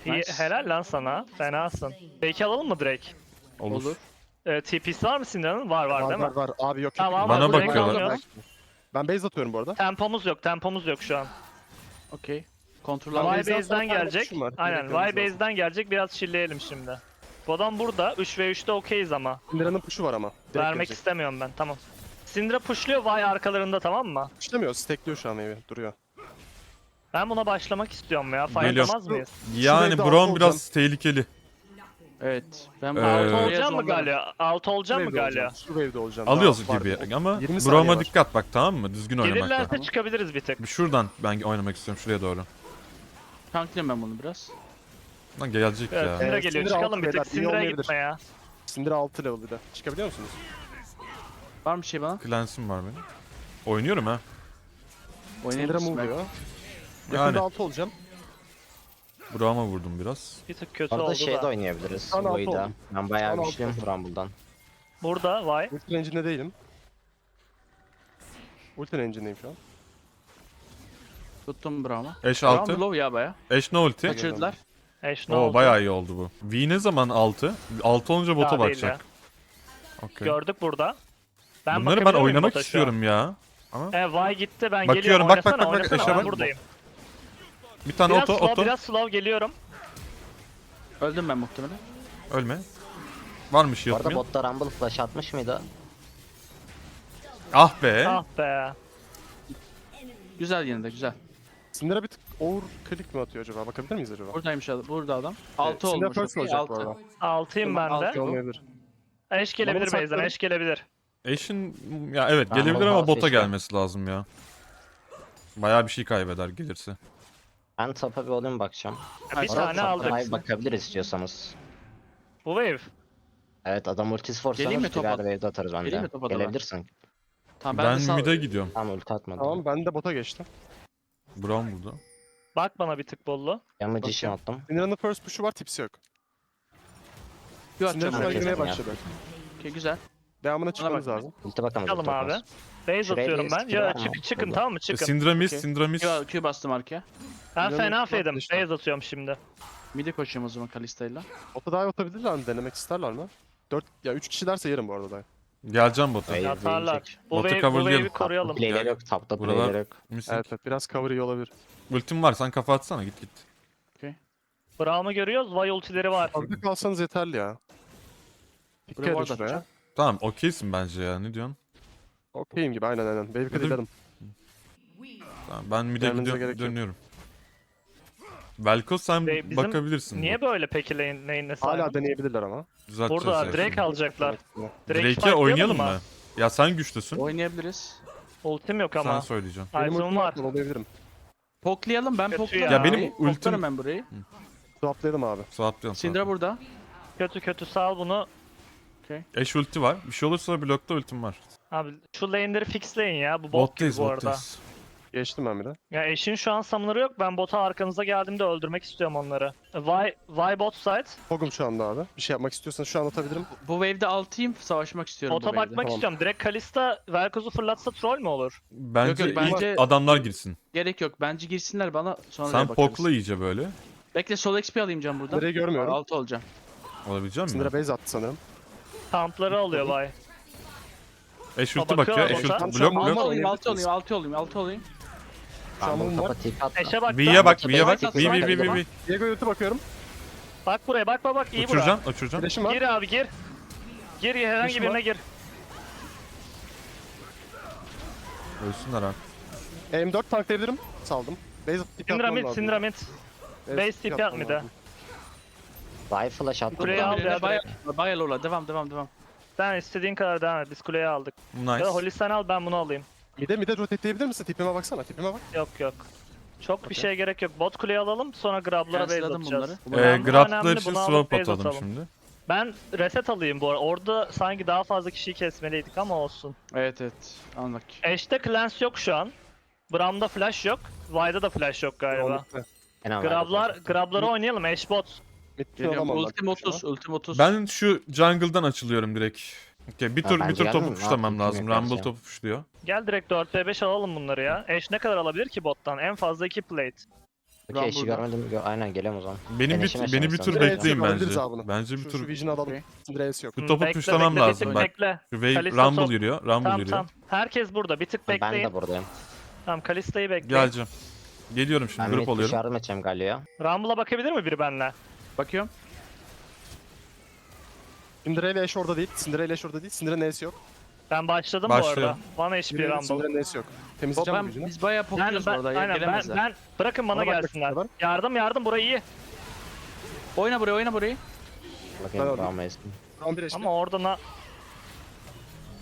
[SPEAKER 1] İyi,
[SPEAKER 2] Nice.
[SPEAKER 1] helal lan sana. Fenasın. Belki alalım mı direkt?
[SPEAKER 3] Olur.
[SPEAKER 2] Olur.
[SPEAKER 1] Ee, TP'si var mı Sinan'ın? Var var,
[SPEAKER 4] var
[SPEAKER 1] değil
[SPEAKER 4] var
[SPEAKER 1] mi?
[SPEAKER 4] var. Abi yok
[SPEAKER 1] Tamam,
[SPEAKER 4] yok.
[SPEAKER 3] Bana
[SPEAKER 1] direkt
[SPEAKER 3] bakıyorlar.
[SPEAKER 4] Ben base atıyorum bu arada.
[SPEAKER 1] Tempomuz yok. Tempomuz yok şu an.
[SPEAKER 2] Okey. Kontrol
[SPEAKER 4] Tamam.
[SPEAKER 1] Y
[SPEAKER 4] base'den
[SPEAKER 1] gelecek.
[SPEAKER 4] var.
[SPEAKER 1] Aynen
[SPEAKER 4] Beklememiz
[SPEAKER 1] Y base'den gelecek biraz chillleyelim şimdi. Bu adam burada 3 ve 3'te okeyiz ama.
[SPEAKER 4] Syndra'nın push'u var ama. Direkt
[SPEAKER 1] Vermek
[SPEAKER 4] gelecek.
[SPEAKER 1] istemiyorum ben tamam. Syndra pushluyor Y arkalarında tamam mı?
[SPEAKER 4] Pushlamıyor. Stackliyor şu an evi. Duruyor.
[SPEAKER 1] Ben buna başlamak istiyorum ya.
[SPEAKER 3] Geliyorum.
[SPEAKER 1] Fightlamaz mıyız?
[SPEAKER 3] Yani Braum
[SPEAKER 4] altı
[SPEAKER 3] biraz tehlikeli.
[SPEAKER 2] Evet. Ben
[SPEAKER 3] Ee,
[SPEAKER 2] bu
[SPEAKER 1] Altı
[SPEAKER 2] Beyaz
[SPEAKER 1] olacak mı Galya? Altı olacak mı Galya?
[SPEAKER 4] olacağım. Şu wave'de olacağım.
[SPEAKER 3] Alıyoruz
[SPEAKER 4] Daha var
[SPEAKER 3] gibi ama
[SPEAKER 4] 20 saniye var.
[SPEAKER 3] dikkat bak tamam mı? Düzgün oynamak lazım.
[SPEAKER 1] Gelirlerse çıkabiliriz bir.
[SPEAKER 3] Bir şuradan ben oynamak istiyorum şuraya doğru.
[SPEAKER 2] Tanklayayım ben bunu biraz.
[SPEAKER 3] Lan gelecek
[SPEAKER 1] Evet,
[SPEAKER 3] ya.
[SPEAKER 1] Syndra
[SPEAKER 4] Evet,
[SPEAKER 1] geliyor.
[SPEAKER 4] Syndra
[SPEAKER 1] Çıkalım bir
[SPEAKER 4] altı
[SPEAKER 1] tık.
[SPEAKER 4] beyler, iyi
[SPEAKER 1] Syndra'ya
[SPEAKER 4] olmayabilir.
[SPEAKER 1] gitme ya.
[SPEAKER 4] Syndra 6 level bir de. Çıkabiliyor musunuz?
[SPEAKER 2] Var mı bir şey bana?
[SPEAKER 3] Cleanse'im var benim. Oynuyorum ha.
[SPEAKER 4] Move
[SPEAKER 2] misin?
[SPEAKER 4] diyor.
[SPEAKER 3] Yani.
[SPEAKER 4] Yakında 6 olacağım.
[SPEAKER 3] Braum'a vurdum biraz.
[SPEAKER 1] Bir tık kötü
[SPEAKER 5] Orada
[SPEAKER 1] oldu
[SPEAKER 5] şeyde
[SPEAKER 1] da.
[SPEAKER 5] oynayabiliriz.
[SPEAKER 4] Şu an altı
[SPEAKER 5] Void'a.
[SPEAKER 4] oldu.
[SPEAKER 5] Ben bayağı
[SPEAKER 4] an
[SPEAKER 5] güçlüyüm
[SPEAKER 4] altı oldu.
[SPEAKER 5] Rumble'dan.
[SPEAKER 1] Burada Y.
[SPEAKER 4] Ulti range'inde değilim. Ulti range'indeyim şu an.
[SPEAKER 2] Tuttum Braum'u.
[SPEAKER 3] Eş
[SPEAKER 2] Braum
[SPEAKER 3] 6.
[SPEAKER 2] low ya baya.
[SPEAKER 3] Eş no ulti.
[SPEAKER 2] Kaçırdılar.
[SPEAKER 1] Eş ne
[SPEAKER 3] Oo
[SPEAKER 1] oldu?
[SPEAKER 3] bayağı iyi oldu bu. V ne zaman 6? 6 olunca bota
[SPEAKER 1] Daha değil
[SPEAKER 3] bakacak. Okey.
[SPEAKER 1] Gördük burada. Ben
[SPEAKER 3] Bunları ben oynamak
[SPEAKER 1] bota şu an?
[SPEAKER 3] istiyorum ya. Ama
[SPEAKER 1] E, Y gitti ben
[SPEAKER 3] Bakıyorum,
[SPEAKER 1] geliyorum.
[SPEAKER 3] bak, bak,
[SPEAKER 1] oynasana,
[SPEAKER 3] bak, bak,
[SPEAKER 1] oynasana,
[SPEAKER 3] eşe
[SPEAKER 1] ben
[SPEAKER 3] bak.
[SPEAKER 1] buradayım.
[SPEAKER 3] bir tane
[SPEAKER 1] Biraz
[SPEAKER 3] oto
[SPEAKER 1] slow,
[SPEAKER 3] oto.
[SPEAKER 1] biraz slow geliyorum.
[SPEAKER 2] Öldüm ben muhtemelen.
[SPEAKER 3] Ölme. Var mı
[SPEAKER 5] Bu arada
[SPEAKER 3] mi?
[SPEAKER 5] botta Rumble flash atmış mıydı?
[SPEAKER 3] Ah be.
[SPEAKER 1] Ah be.
[SPEAKER 2] Güzel yine de güzel.
[SPEAKER 4] Syndra bir tık over click mi atıyor acaba? Bakabilir miyiz acaba?
[SPEAKER 2] Buradaymış adam. Burada adam. 6
[SPEAKER 4] Syndra
[SPEAKER 2] olmuş.
[SPEAKER 4] first olacak bu
[SPEAKER 2] altı.
[SPEAKER 4] arada.
[SPEAKER 1] Altıyım ben
[SPEAKER 2] Altı
[SPEAKER 1] de.
[SPEAKER 2] oldu.
[SPEAKER 4] Olmayabilir.
[SPEAKER 1] Eş gelebilir
[SPEAKER 4] Bana saklarım.
[SPEAKER 1] eş gelebilir.
[SPEAKER 3] Eşin ya evet
[SPEAKER 5] Ben
[SPEAKER 3] gelebilir ama bota
[SPEAKER 5] seçtim.
[SPEAKER 3] gelmesi lazım ya. Bayağı bir şey kaybeder gelirse.
[SPEAKER 5] Ben top'a bir olayım bakacağım.
[SPEAKER 1] Ya Bir
[SPEAKER 2] Orada
[SPEAKER 1] tane aldık.
[SPEAKER 5] Hayır bakabiliriz istiyorsanız.
[SPEAKER 1] Bu wave.
[SPEAKER 5] Evet adam ultisi
[SPEAKER 2] Geleyim mi
[SPEAKER 5] forsanız
[SPEAKER 2] topa?
[SPEAKER 5] Tiger wave'de atarız
[SPEAKER 2] Geleyim
[SPEAKER 5] bence.
[SPEAKER 2] mi topa da ben?
[SPEAKER 5] Gelebilirsin.
[SPEAKER 2] Tamam
[SPEAKER 3] Ben,
[SPEAKER 2] ben, de sağ...
[SPEAKER 3] mid'e gidiyorum.
[SPEAKER 5] Tamam ulti atmadım.
[SPEAKER 4] Tamam ben de bota geçtim.
[SPEAKER 3] Braum burada.
[SPEAKER 1] Bak bana bir tık bollu.
[SPEAKER 5] Yanıcı işim attım.
[SPEAKER 4] Syndra'nın first push'u var tipsi yok.
[SPEAKER 2] Q
[SPEAKER 4] Syndra
[SPEAKER 2] atacağım.
[SPEAKER 4] şu an
[SPEAKER 5] Merak
[SPEAKER 2] oraya.
[SPEAKER 4] girmeye başladı.
[SPEAKER 2] Okey güzel.
[SPEAKER 4] Devamına çıkmamız
[SPEAKER 2] bak.
[SPEAKER 4] lazım.
[SPEAKER 5] Ulti bakamaz.
[SPEAKER 1] Çıkalım
[SPEAKER 5] ulti
[SPEAKER 1] abi.
[SPEAKER 5] bakamaz.
[SPEAKER 1] Base
[SPEAKER 5] Şuraya
[SPEAKER 1] atıyorum
[SPEAKER 5] bir
[SPEAKER 1] ben.
[SPEAKER 5] skill
[SPEAKER 1] Ya
[SPEAKER 5] var mı?
[SPEAKER 1] çık, çıkın
[SPEAKER 5] Burada.
[SPEAKER 1] tamam mı? Çıkın.
[SPEAKER 3] Syndra miss,
[SPEAKER 2] Okey.
[SPEAKER 3] Syndra miss.
[SPEAKER 2] Q, Q bastım arkaya.
[SPEAKER 1] Ben
[SPEAKER 4] Syndra
[SPEAKER 1] fena
[SPEAKER 4] ulti atmıştı.
[SPEAKER 1] Base atıyorum şimdi.
[SPEAKER 2] Mid'e koşuyorum o zaman Kalista'yla.
[SPEAKER 4] Bota dive atabilirler mi? Denemek isterler mi? 4 ya 3 kişilerse yerim bu arada dive.
[SPEAKER 3] Geleceğim bota.
[SPEAKER 5] Wave
[SPEAKER 1] Atarlar.
[SPEAKER 5] yiyecek.
[SPEAKER 1] Bu wave'i koruyalım.
[SPEAKER 5] Playler yok. Tapta
[SPEAKER 3] Buralar-
[SPEAKER 5] playler yok.
[SPEAKER 3] Missing.
[SPEAKER 4] Evet evet biraz cover iyi olabilir.
[SPEAKER 3] Ultim var sen kafa atsana git git.
[SPEAKER 1] Braum'u görüyoruz. Vay ultileri var.
[SPEAKER 4] Orada kalsanız yeterli ya. Dikkat
[SPEAKER 2] Buraya
[SPEAKER 4] edin
[SPEAKER 2] ward
[SPEAKER 4] şuraya.
[SPEAKER 2] atacağım.
[SPEAKER 3] Tamam okeysin bence ya ne diyorsun?
[SPEAKER 4] Okeyim gibi aynen aynen. Baby
[SPEAKER 3] Dur.
[SPEAKER 4] ederim.
[SPEAKER 3] Tamam ben mid'e
[SPEAKER 4] Gelmenize
[SPEAKER 3] gidiyorum
[SPEAKER 4] gerek yok.
[SPEAKER 3] dönüyorum. Velko sen
[SPEAKER 1] Bey, bizim-
[SPEAKER 3] bakabilirsin.
[SPEAKER 1] Niye böyle peki lane, lane'le
[SPEAKER 4] Hala
[SPEAKER 1] Simon?
[SPEAKER 4] deneyebilirler ama.
[SPEAKER 3] Düzelteceğiz
[SPEAKER 1] Burada
[SPEAKER 3] ya
[SPEAKER 1] Drake
[SPEAKER 3] şimdi.
[SPEAKER 1] alacaklar. Drake
[SPEAKER 3] Drake'e
[SPEAKER 1] fightlayalım
[SPEAKER 3] oynayalım mı? Ya sen güçlüsün.
[SPEAKER 2] Oynayabiliriz.
[SPEAKER 1] Ultim yok
[SPEAKER 3] Sen
[SPEAKER 1] ama.
[SPEAKER 3] söyleyeceğim.
[SPEAKER 4] Benim
[SPEAKER 1] Item
[SPEAKER 4] ultim
[SPEAKER 1] var.
[SPEAKER 4] var. Olabilirim.
[SPEAKER 2] Poklayalım ben
[SPEAKER 1] Kötü
[SPEAKER 2] poklarım.
[SPEAKER 1] ya.
[SPEAKER 3] Benim ultim-
[SPEAKER 2] Poklarım ben burayı.
[SPEAKER 4] Swaplayalım abi.
[SPEAKER 3] Swaplayalım.
[SPEAKER 2] Syndra burada.
[SPEAKER 1] Kötü kötü sal bunu.
[SPEAKER 3] Eş ulti var. Bir şey olursa blokta ultim var.
[SPEAKER 1] Abi şu lane'leri fixleyin ya. Bu bot gibi
[SPEAKER 3] Bottayız
[SPEAKER 1] bu arada.
[SPEAKER 3] bottayız.
[SPEAKER 4] Geçtim ben bir de.
[SPEAKER 1] Ya eşin şu an summoner'ı yok. Ben bota arkanıza geldiğimde öldürmek istiyorum onları. Why, why bot side?
[SPEAKER 4] Pogum şu anda abi. Bir şey yapmak istiyorsanız şu an atabilirim.
[SPEAKER 2] Bu wave'de 6'yım savaşmak istiyorum
[SPEAKER 1] Bota
[SPEAKER 2] bu wave'de.
[SPEAKER 1] bakmak
[SPEAKER 4] tamam.
[SPEAKER 1] istiyorum. Direkt Kalista Velkoz'u fırlatsa troll mü olur?
[SPEAKER 3] Bence,
[SPEAKER 2] yok, bence-
[SPEAKER 3] ilk adamlar girsin.
[SPEAKER 2] Gerek yok. Bence girsinler bana sonra
[SPEAKER 3] Sen
[SPEAKER 2] bakarız.
[SPEAKER 3] pokla iyice böyle.
[SPEAKER 2] Bekle sol XP alayım can buradan.
[SPEAKER 4] Nereyi görmüyorum.
[SPEAKER 2] 6 olacağım.
[SPEAKER 3] Olabilecek misin?
[SPEAKER 4] Syndra base attı sanırım.
[SPEAKER 1] Tampları alıyor Why.
[SPEAKER 3] Eş
[SPEAKER 1] Aa,
[SPEAKER 3] ulti
[SPEAKER 1] bakıyorlar
[SPEAKER 3] bakıyor. Eş
[SPEAKER 1] bota.
[SPEAKER 3] ulti
[SPEAKER 4] Tam şu
[SPEAKER 3] blok
[SPEAKER 2] Altı
[SPEAKER 3] blok.
[SPEAKER 4] Ama
[SPEAKER 2] olayım, 6 olayım. 6 olayım, 6 olayım.
[SPEAKER 4] Var.
[SPEAKER 5] topa tip attım.
[SPEAKER 1] Eşe bak.
[SPEAKER 3] V'ye bak, V'ye bak. V, V, V, V, V.
[SPEAKER 4] Diego ulti bakıyorum.
[SPEAKER 1] Bak buraya bak bak bak. iyi bura.
[SPEAKER 3] Uçuracağım, uçuracağım.
[SPEAKER 4] Flash'im var.
[SPEAKER 1] Gir abi gir. Gir herhangi birine gir.
[SPEAKER 3] Ölsünler abi.
[SPEAKER 4] M4 tanklayabilirim. Saldım. Base tip
[SPEAKER 1] Syndra
[SPEAKER 4] atmam
[SPEAKER 1] mid,
[SPEAKER 4] lazım.
[SPEAKER 1] Syndra mid. Base
[SPEAKER 4] tip
[SPEAKER 1] tip
[SPEAKER 4] atmam
[SPEAKER 1] at mid de.
[SPEAKER 4] lazım.
[SPEAKER 5] Vay flash attım.
[SPEAKER 1] Buraya
[SPEAKER 5] ben.
[SPEAKER 1] al ya,
[SPEAKER 2] Baya, baya lola, devam, devam, devam.
[SPEAKER 1] Sen istediğin kadar devam et. Biz kuleye aldık. Ya da
[SPEAKER 3] Nice.
[SPEAKER 1] Holly sen al ben bunu alayım.
[SPEAKER 4] Mide mide rotate'leyebilir misin? Tipime baksana. Tipime bak.
[SPEAKER 1] Yok yok. Çok bir şey gerek yok. Bot kuleyi alalım sonra grablara base
[SPEAKER 2] Cancel'ladım
[SPEAKER 1] atacağız.
[SPEAKER 2] bunları.
[SPEAKER 3] Ee,
[SPEAKER 1] Önemli,
[SPEAKER 3] grablar
[SPEAKER 1] önemli.
[SPEAKER 3] için
[SPEAKER 1] Bunu alıp
[SPEAKER 3] swap
[SPEAKER 1] base
[SPEAKER 3] atalım
[SPEAKER 1] atalım.
[SPEAKER 3] şimdi.
[SPEAKER 1] Ben reset alayım bu arada. Orada sanki daha fazla kişiyi kesmeliydik ama olsun.
[SPEAKER 2] Evet, evet. Anladık.
[SPEAKER 1] Ashe'de Clans yok şu an. Braum'da flash yok. Vay'da da flash yok galiba.
[SPEAKER 5] Fena verdi.
[SPEAKER 1] Grablar, grabları oynayalım Ashe bot.
[SPEAKER 4] Mid kill
[SPEAKER 2] Geliyorum.
[SPEAKER 4] ben.
[SPEAKER 2] Ultim 30, ultim 30.
[SPEAKER 3] Ben şu jungle'dan açılıyorum direkt. Okey, bir
[SPEAKER 5] Ha,
[SPEAKER 3] tur bir
[SPEAKER 5] bence
[SPEAKER 3] tur topu
[SPEAKER 5] gelmem.
[SPEAKER 3] puşlamam
[SPEAKER 5] Ne
[SPEAKER 3] lazım.
[SPEAKER 5] yapayım,
[SPEAKER 3] Rumble topu puşluyor.
[SPEAKER 1] Gel direkt 4v5 alalım bunları ya. Ashe ne kadar alabilir ki bottan? En fazla 2 plate.
[SPEAKER 5] Okey
[SPEAKER 2] burada.
[SPEAKER 5] görmedim. Gö- Aynen geliyorum o zaman.
[SPEAKER 3] Benim bir
[SPEAKER 5] Deneşim
[SPEAKER 3] beni bir tur
[SPEAKER 4] Syndra
[SPEAKER 3] bekleyin
[SPEAKER 4] alabiliriz
[SPEAKER 3] bence.
[SPEAKER 4] abi.
[SPEAKER 3] Bence bir
[SPEAKER 4] Şu,
[SPEAKER 3] tur
[SPEAKER 4] şu Vision'ı alalım.
[SPEAKER 2] Okey.
[SPEAKER 4] Yok.
[SPEAKER 3] Bu topu
[SPEAKER 1] bekle,
[SPEAKER 3] puşlamam
[SPEAKER 1] bekle, bir
[SPEAKER 3] lazım
[SPEAKER 1] tık
[SPEAKER 3] bak.
[SPEAKER 1] Bekle.
[SPEAKER 3] Şu wave
[SPEAKER 1] Kalista
[SPEAKER 3] Rumble
[SPEAKER 1] top.
[SPEAKER 3] yürüyor. Rumble
[SPEAKER 1] Tamam
[SPEAKER 3] yürüyor.
[SPEAKER 1] tamam. Herkes burada. Bir tık
[SPEAKER 5] Ben
[SPEAKER 1] bekleyin.
[SPEAKER 5] de buradayım.
[SPEAKER 1] Tamam Kalista'yı bekleyin.
[SPEAKER 3] Geleceğim. Geliyorum şimdi
[SPEAKER 5] Ben
[SPEAKER 3] grup
[SPEAKER 5] mid
[SPEAKER 3] oluyorum.
[SPEAKER 5] yardım edeceğim Galio'ya.
[SPEAKER 1] Rumble'a bakabilir mi biri benle?
[SPEAKER 2] Bakıyorum.
[SPEAKER 4] Cinderella Ashe orada değil. Cinderella Ashe orada değil. Cinderella'nın N'si yok.
[SPEAKER 1] Ben başladım
[SPEAKER 3] Başlıyor.
[SPEAKER 1] bu arada. Bana HP Rumble.
[SPEAKER 4] Cinderella'nın N'si yok. Temizleyeceğim
[SPEAKER 2] ben,
[SPEAKER 4] gücünü.
[SPEAKER 2] biz bayağı
[SPEAKER 1] Yani
[SPEAKER 2] pokluyoruz bu
[SPEAKER 1] ben,
[SPEAKER 2] arada.
[SPEAKER 1] aynen, ben,
[SPEAKER 2] Gelemezler.
[SPEAKER 1] ben bırakın bana
[SPEAKER 4] Bana bak
[SPEAKER 1] gelsinler.
[SPEAKER 4] bakayım,
[SPEAKER 1] Yardım yardım burayı iyi.
[SPEAKER 2] Oyna buraya oyna burayı.
[SPEAKER 5] Bakayım
[SPEAKER 4] Ben
[SPEAKER 5] Mason.
[SPEAKER 4] Tamam bir eşli.
[SPEAKER 1] Ama orada na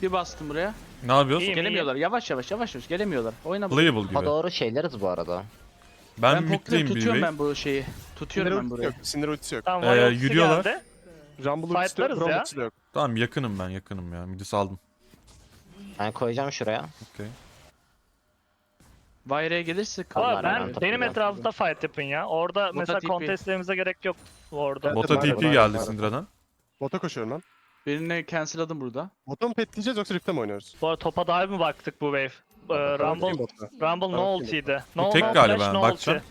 [SPEAKER 2] Bir bastım buraya.
[SPEAKER 3] Ne yapıyorsun?
[SPEAKER 1] İyiyim,
[SPEAKER 2] Gelemiyorlar. Yavaş yavaş yavaş yavaş gelemiyorlar. Oyna buraya.
[SPEAKER 3] Playable
[SPEAKER 5] Ha
[SPEAKER 3] gibi.
[SPEAKER 5] doğru şeyleriz bu arada.
[SPEAKER 3] Ben,
[SPEAKER 2] Ben pokluyorum
[SPEAKER 3] bir
[SPEAKER 2] tutuyorum ben bu şeyi. Tutuyorum ben
[SPEAKER 4] ultisi
[SPEAKER 2] burayı.
[SPEAKER 4] yok. Cinder ultisi yok.
[SPEAKER 1] Tamam
[SPEAKER 3] Ee, yürüyorlar.
[SPEAKER 1] geldi.
[SPEAKER 4] Rumble ultisi yok.
[SPEAKER 1] Fightlarız
[SPEAKER 4] Braum
[SPEAKER 1] ya.
[SPEAKER 4] ultisi de yok.
[SPEAKER 3] Tamam yakınım ben yakınım ya. Midi saldım.
[SPEAKER 5] Ben koyacağım şuraya.
[SPEAKER 3] Okey.
[SPEAKER 2] Vayre'ye gelirse
[SPEAKER 1] Ama
[SPEAKER 5] Kallar
[SPEAKER 1] ben
[SPEAKER 5] hemen
[SPEAKER 1] benim etrafımda fight yapın ya. Orada mesela
[SPEAKER 2] TP.
[SPEAKER 1] kontestlerimize gerek yok orada.
[SPEAKER 4] Evet,
[SPEAKER 3] Bota
[SPEAKER 4] evet,
[SPEAKER 3] TP geldi. Syndra'dan.
[SPEAKER 4] Bota koşuyorum ben.
[SPEAKER 2] Birini cancel'ladım burada.
[SPEAKER 4] Bota mı petleyeceğiz yoksa Rift'e mi oynuyoruz?
[SPEAKER 1] Bu arada topa daha mı baktık bu wave? Ee, Rumble,
[SPEAKER 4] bota.
[SPEAKER 1] Rumble no ultiydi. No,
[SPEAKER 3] tek
[SPEAKER 1] no
[SPEAKER 3] galiba,
[SPEAKER 1] flash, no
[SPEAKER 3] bakacağım.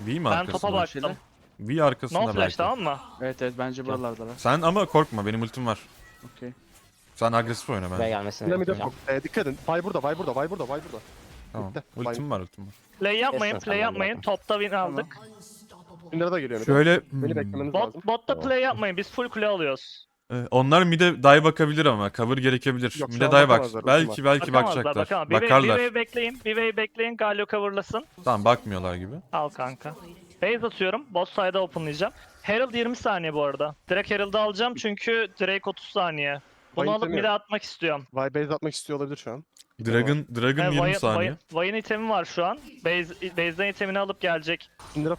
[SPEAKER 3] V mi
[SPEAKER 1] Ben
[SPEAKER 3] arkasında?
[SPEAKER 1] topa baktım.
[SPEAKER 3] V arkasında
[SPEAKER 1] No
[SPEAKER 3] belki.
[SPEAKER 1] flash tamam mı?
[SPEAKER 2] Evet evet bence buralardalar.
[SPEAKER 3] Sen ama korkma benim ultim var.
[SPEAKER 2] Okey.
[SPEAKER 3] Sen agresif oyna
[SPEAKER 5] Buraya
[SPEAKER 3] ben.
[SPEAKER 5] gelmesini
[SPEAKER 4] Dinamide
[SPEAKER 5] bekleyeceğim.
[SPEAKER 4] yok. Ee, dikkat edin. Vay burada, vay burada, vay burada, vay burada.
[SPEAKER 3] Tamam.
[SPEAKER 4] Bitti.
[SPEAKER 3] Ultim var ultim var.
[SPEAKER 1] Play yapmayın,
[SPEAKER 5] Kesin
[SPEAKER 1] play
[SPEAKER 5] sen
[SPEAKER 1] yapmayın. Topta win aldık.
[SPEAKER 4] Cinderella da geliyor.
[SPEAKER 3] Şöyle
[SPEAKER 4] Beni
[SPEAKER 3] hmm,
[SPEAKER 4] beklemeniz lazım.
[SPEAKER 1] Bot, botta play yapmayın. Biz full kule alıyoruz.
[SPEAKER 3] e, onlar mid'e dive bakabilir ama cover gerekebilir.
[SPEAKER 4] Yok, şu
[SPEAKER 3] mid'e
[SPEAKER 4] an
[SPEAKER 3] dive bak.
[SPEAKER 4] bakamazlar,
[SPEAKER 3] Belki belki bakacaklar.
[SPEAKER 1] bakamaz. Bir, wave- bir
[SPEAKER 3] Bakarlar.
[SPEAKER 1] wave bekleyin, bir wave bekleyin. Galio coverlasın.
[SPEAKER 3] Tamam bakmıyorlar gibi.
[SPEAKER 1] Al kanka. Base atıyorum. Boss side'a openlayacağım. Herald 20 saniye bu arada. Direkt Herald'ı alacağım çünkü Drake 30 saniye. Bunu
[SPEAKER 4] Vayne
[SPEAKER 1] alıp
[SPEAKER 4] itemi
[SPEAKER 1] mid'e
[SPEAKER 4] yok.
[SPEAKER 1] atmak istiyorum.
[SPEAKER 4] Vay base atmak istiyor olabilir şu an.
[SPEAKER 3] Dragon Dragon
[SPEAKER 1] Evet,
[SPEAKER 3] 20
[SPEAKER 1] Vayne-
[SPEAKER 3] saniye.
[SPEAKER 1] Vayne itemi var şu an. Base, base'den itemini alıp gelecek.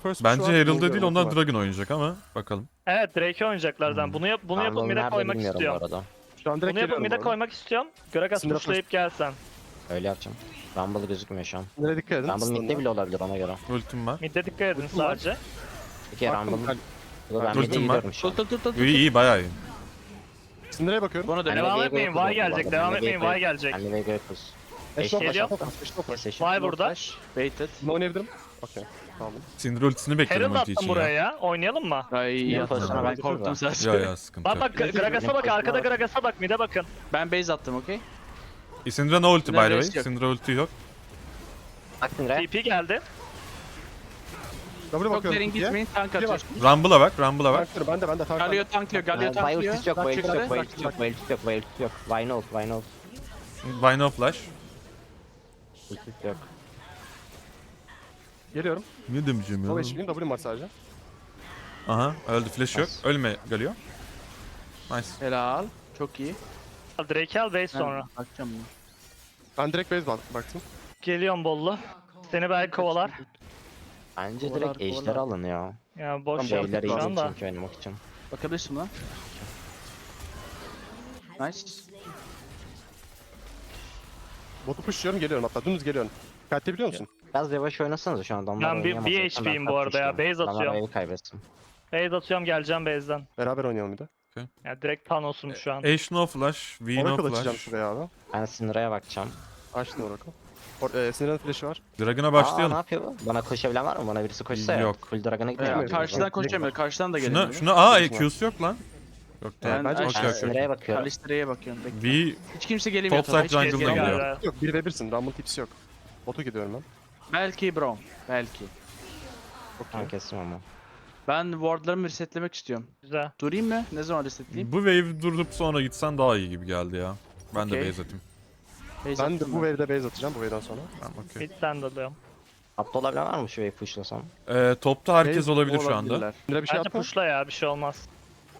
[SPEAKER 4] First
[SPEAKER 3] Bence
[SPEAKER 4] push'u var,
[SPEAKER 3] Herald'da değil
[SPEAKER 4] var.
[SPEAKER 3] Dragon oynayacak ama bakalım.
[SPEAKER 1] Evet Drake'i oynayacaklar
[SPEAKER 3] Hmm.
[SPEAKER 1] zaten. Bunu yap bunu yapıp mid'e koymak istiyorum.
[SPEAKER 5] arada.
[SPEAKER 4] Şu an direkt
[SPEAKER 1] Bunu yapıp
[SPEAKER 4] geliyorum
[SPEAKER 1] mid'e
[SPEAKER 4] bu arada.
[SPEAKER 1] koymak istiyorum. Gragas
[SPEAKER 4] Syndra
[SPEAKER 1] pushlayıp gelsen.
[SPEAKER 5] Öyle yapacağım. Rumble gözükmüyor şu an.
[SPEAKER 4] Cinderella dikkat edin.
[SPEAKER 5] Rumble midde bile olabilir ona göre.
[SPEAKER 3] Ultim var.
[SPEAKER 1] Mid'e dikkat edin sadece.
[SPEAKER 5] Peki
[SPEAKER 4] ben-
[SPEAKER 5] Ben
[SPEAKER 3] Ultim var.
[SPEAKER 5] gidiyorum şu an.
[SPEAKER 2] Tut tut tut tut.
[SPEAKER 3] İyi iyi bayağı iyi.
[SPEAKER 4] Cinderella'ya bakıyorum.
[SPEAKER 2] Bana dön.
[SPEAKER 1] Devam etmeyin. Vay
[SPEAKER 5] bu
[SPEAKER 1] gelecek. Devam etmeyin. Vay gelecek.
[SPEAKER 5] Ben de Vega kus.
[SPEAKER 4] Flash, eşno flash.
[SPEAKER 5] Keseşim.
[SPEAKER 1] Vay burada.
[SPEAKER 2] Baited.
[SPEAKER 4] Bunu oynayabilirim. Okey. Tamam.
[SPEAKER 3] Syndra ultisini
[SPEAKER 1] Herald
[SPEAKER 3] ulti için
[SPEAKER 1] attım buraya
[SPEAKER 3] ya.
[SPEAKER 1] ya. Oynayalım mı?
[SPEAKER 2] Ay iyi
[SPEAKER 5] pozisyona
[SPEAKER 2] Ben korktum sadece.
[SPEAKER 3] Ya ya sıkıntı
[SPEAKER 1] Bak
[SPEAKER 3] yok.
[SPEAKER 1] bak Gragas'a bak. Arkada Gragas'a bak. Mid'e bakın.
[SPEAKER 2] Ben base attım okey.
[SPEAKER 3] E, Syndra no ulti by the way.
[SPEAKER 2] yok.
[SPEAKER 3] Syndra ulti yok.
[SPEAKER 5] Bak Syndra.
[SPEAKER 1] TP geldi.
[SPEAKER 4] W
[SPEAKER 2] Çok
[SPEAKER 4] bakıyorum.
[SPEAKER 2] derin
[SPEAKER 4] kutuya.
[SPEAKER 2] gitmeyin tank
[SPEAKER 4] Biri var.
[SPEAKER 2] atıyorsun.
[SPEAKER 3] Rumble'a bak, Rumble'a bak.
[SPEAKER 4] Tanklıyor, Ben de ben de tank.
[SPEAKER 2] Galio tanklıyor, Galio
[SPEAKER 5] Vay
[SPEAKER 2] tanklıyor.
[SPEAKER 5] ultisi yok, vay ultisi yok, vay ultisi yok, vay ultisi yok, vay ultisi yok. Vay no, vay no.
[SPEAKER 3] Why no flash?
[SPEAKER 5] Ultisi yok.
[SPEAKER 4] Geliyorum.
[SPEAKER 3] Ne demeyeceğim
[SPEAKER 4] Sol eşliyim. W'm var sadece.
[SPEAKER 3] Aha öldü flash yok. Ölme Galio. Nice.
[SPEAKER 2] Helal. Çok iyi.
[SPEAKER 1] Drake al base sonra.
[SPEAKER 2] Bakacağım bunu.
[SPEAKER 4] Ben direkt base bak- baktım.
[SPEAKER 1] Geliyorum Bollu. Seni belki kovalar.
[SPEAKER 5] Bence
[SPEAKER 2] Kovalar,
[SPEAKER 5] direkt ejder
[SPEAKER 2] kovalar.
[SPEAKER 5] alın ya.
[SPEAKER 1] Ya boş
[SPEAKER 4] Tamam,
[SPEAKER 1] yaptık şu anda.
[SPEAKER 5] çünkü oynamak için.
[SPEAKER 2] Bakabilirsin lan. Nice.
[SPEAKER 4] Botu pushluyorum geliyorum hatta dümdüz geliyorum. Kalpte biliyor musun?
[SPEAKER 5] Biraz yavaş oynasanız şu an adamlar
[SPEAKER 1] Ben bir-
[SPEAKER 5] oynayamaz.
[SPEAKER 1] bir
[SPEAKER 5] Zaten
[SPEAKER 1] HP'yim bu arada ya,
[SPEAKER 5] kalkmıştım.
[SPEAKER 1] base
[SPEAKER 5] Adamlar
[SPEAKER 1] atıyorum.
[SPEAKER 5] kaybetsin.
[SPEAKER 1] Base atıyorum geleceğim base'den.
[SPEAKER 4] Beraber oynayalım bir de.
[SPEAKER 1] Ya direkt Thanos'um şu an.
[SPEAKER 3] Ashe no flash, V no
[SPEAKER 4] Oracle açacağım
[SPEAKER 3] flash.
[SPEAKER 4] şuraya abi.
[SPEAKER 5] Ben Syndra'ya bakacağım.
[SPEAKER 4] Açtım Oracle. Or e, Sinir'in flash'ı var.
[SPEAKER 3] Dragon'a
[SPEAKER 5] Aa ne
[SPEAKER 3] başlayalım.
[SPEAKER 5] yapıyor bu? Bana koşabilen var mı? Bana birisi koşsa ya.
[SPEAKER 3] Yok.
[SPEAKER 5] Full Dragon'a
[SPEAKER 2] Ee,
[SPEAKER 5] gidiyor.
[SPEAKER 2] karşıdan koşamıyor. Karşıdan da
[SPEAKER 3] Şuna,
[SPEAKER 2] gelemiyor.
[SPEAKER 3] şuna aa
[SPEAKER 4] Yok.
[SPEAKER 3] Q'su yok lan. Yok tamam.
[SPEAKER 2] Ben-
[SPEAKER 4] Bence
[SPEAKER 2] Ben
[SPEAKER 3] Okey
[SPEAKER 5] Ben
[SPEAKER 3] okey.
[SPEAKER 5] Syndra'ya bakıyorum.
[SPEAKER 2] Kalistere'ye bakıyorum. Bekle.
[SPEAKER 3] V
[SPEAKER 2] Hiç kimse gelemiyor.
[SPEAKER 3] Top
[SPEAKER 2] topa,
[SPEAKER 3] side
[SPEAKER 2] hiç
[SPEAKER 3] jungle'dan
[SPEAKER 2] gelemiyor.
[SPEAKER 3] geliyor.
[SPEAKER 1] Gel,
[SPEAKER 4] Yok 1 ve 1'sin. Rumble tipsi yok. Botu gidiyorum ben.
[SPEAKER 2] Belki Braum. Belki.
[SPEAKER 4] Okey.
[SPEAKER 5] Tamam kesim ama.
[SPEAKER 2] Ben wardlarımı resetlemek istiyorum.
[SPEAKER 1] Güzel.
[SPEAKER 2] Durayım mı? Ne zaman resetleyeyim?
[SPEAKER 3] bu wave durup sonra gitsen daha iyi gibi geldi ya. Ben de
[SPEAKER 2] Okey.
[SPEAKER 3] base atayım.
[SPEAKER 2] Base
[SPEAKER 4] Ben de
[SPEAKER 2] attım
[SPEAKER 4] bu wave'de base atacağım bu wave'den sonra.
[SPEAKER 3] Tamam okey.
[SPEAKER 1] Mid stand alıyorum.
[SPEAKER 5] Aptal olabilen var mı şu wave pushlasam?
[SPEAKER 3] Ee, topta herkes
[SPEAKER 4] Base
[SPEAKER 3] olabilir şu anda.
[SPEAKER 2] olabilirler.
[SPEAKER 4] Bir şey
[SPEAKER 1] Bence pushla ya bir şey olmaz.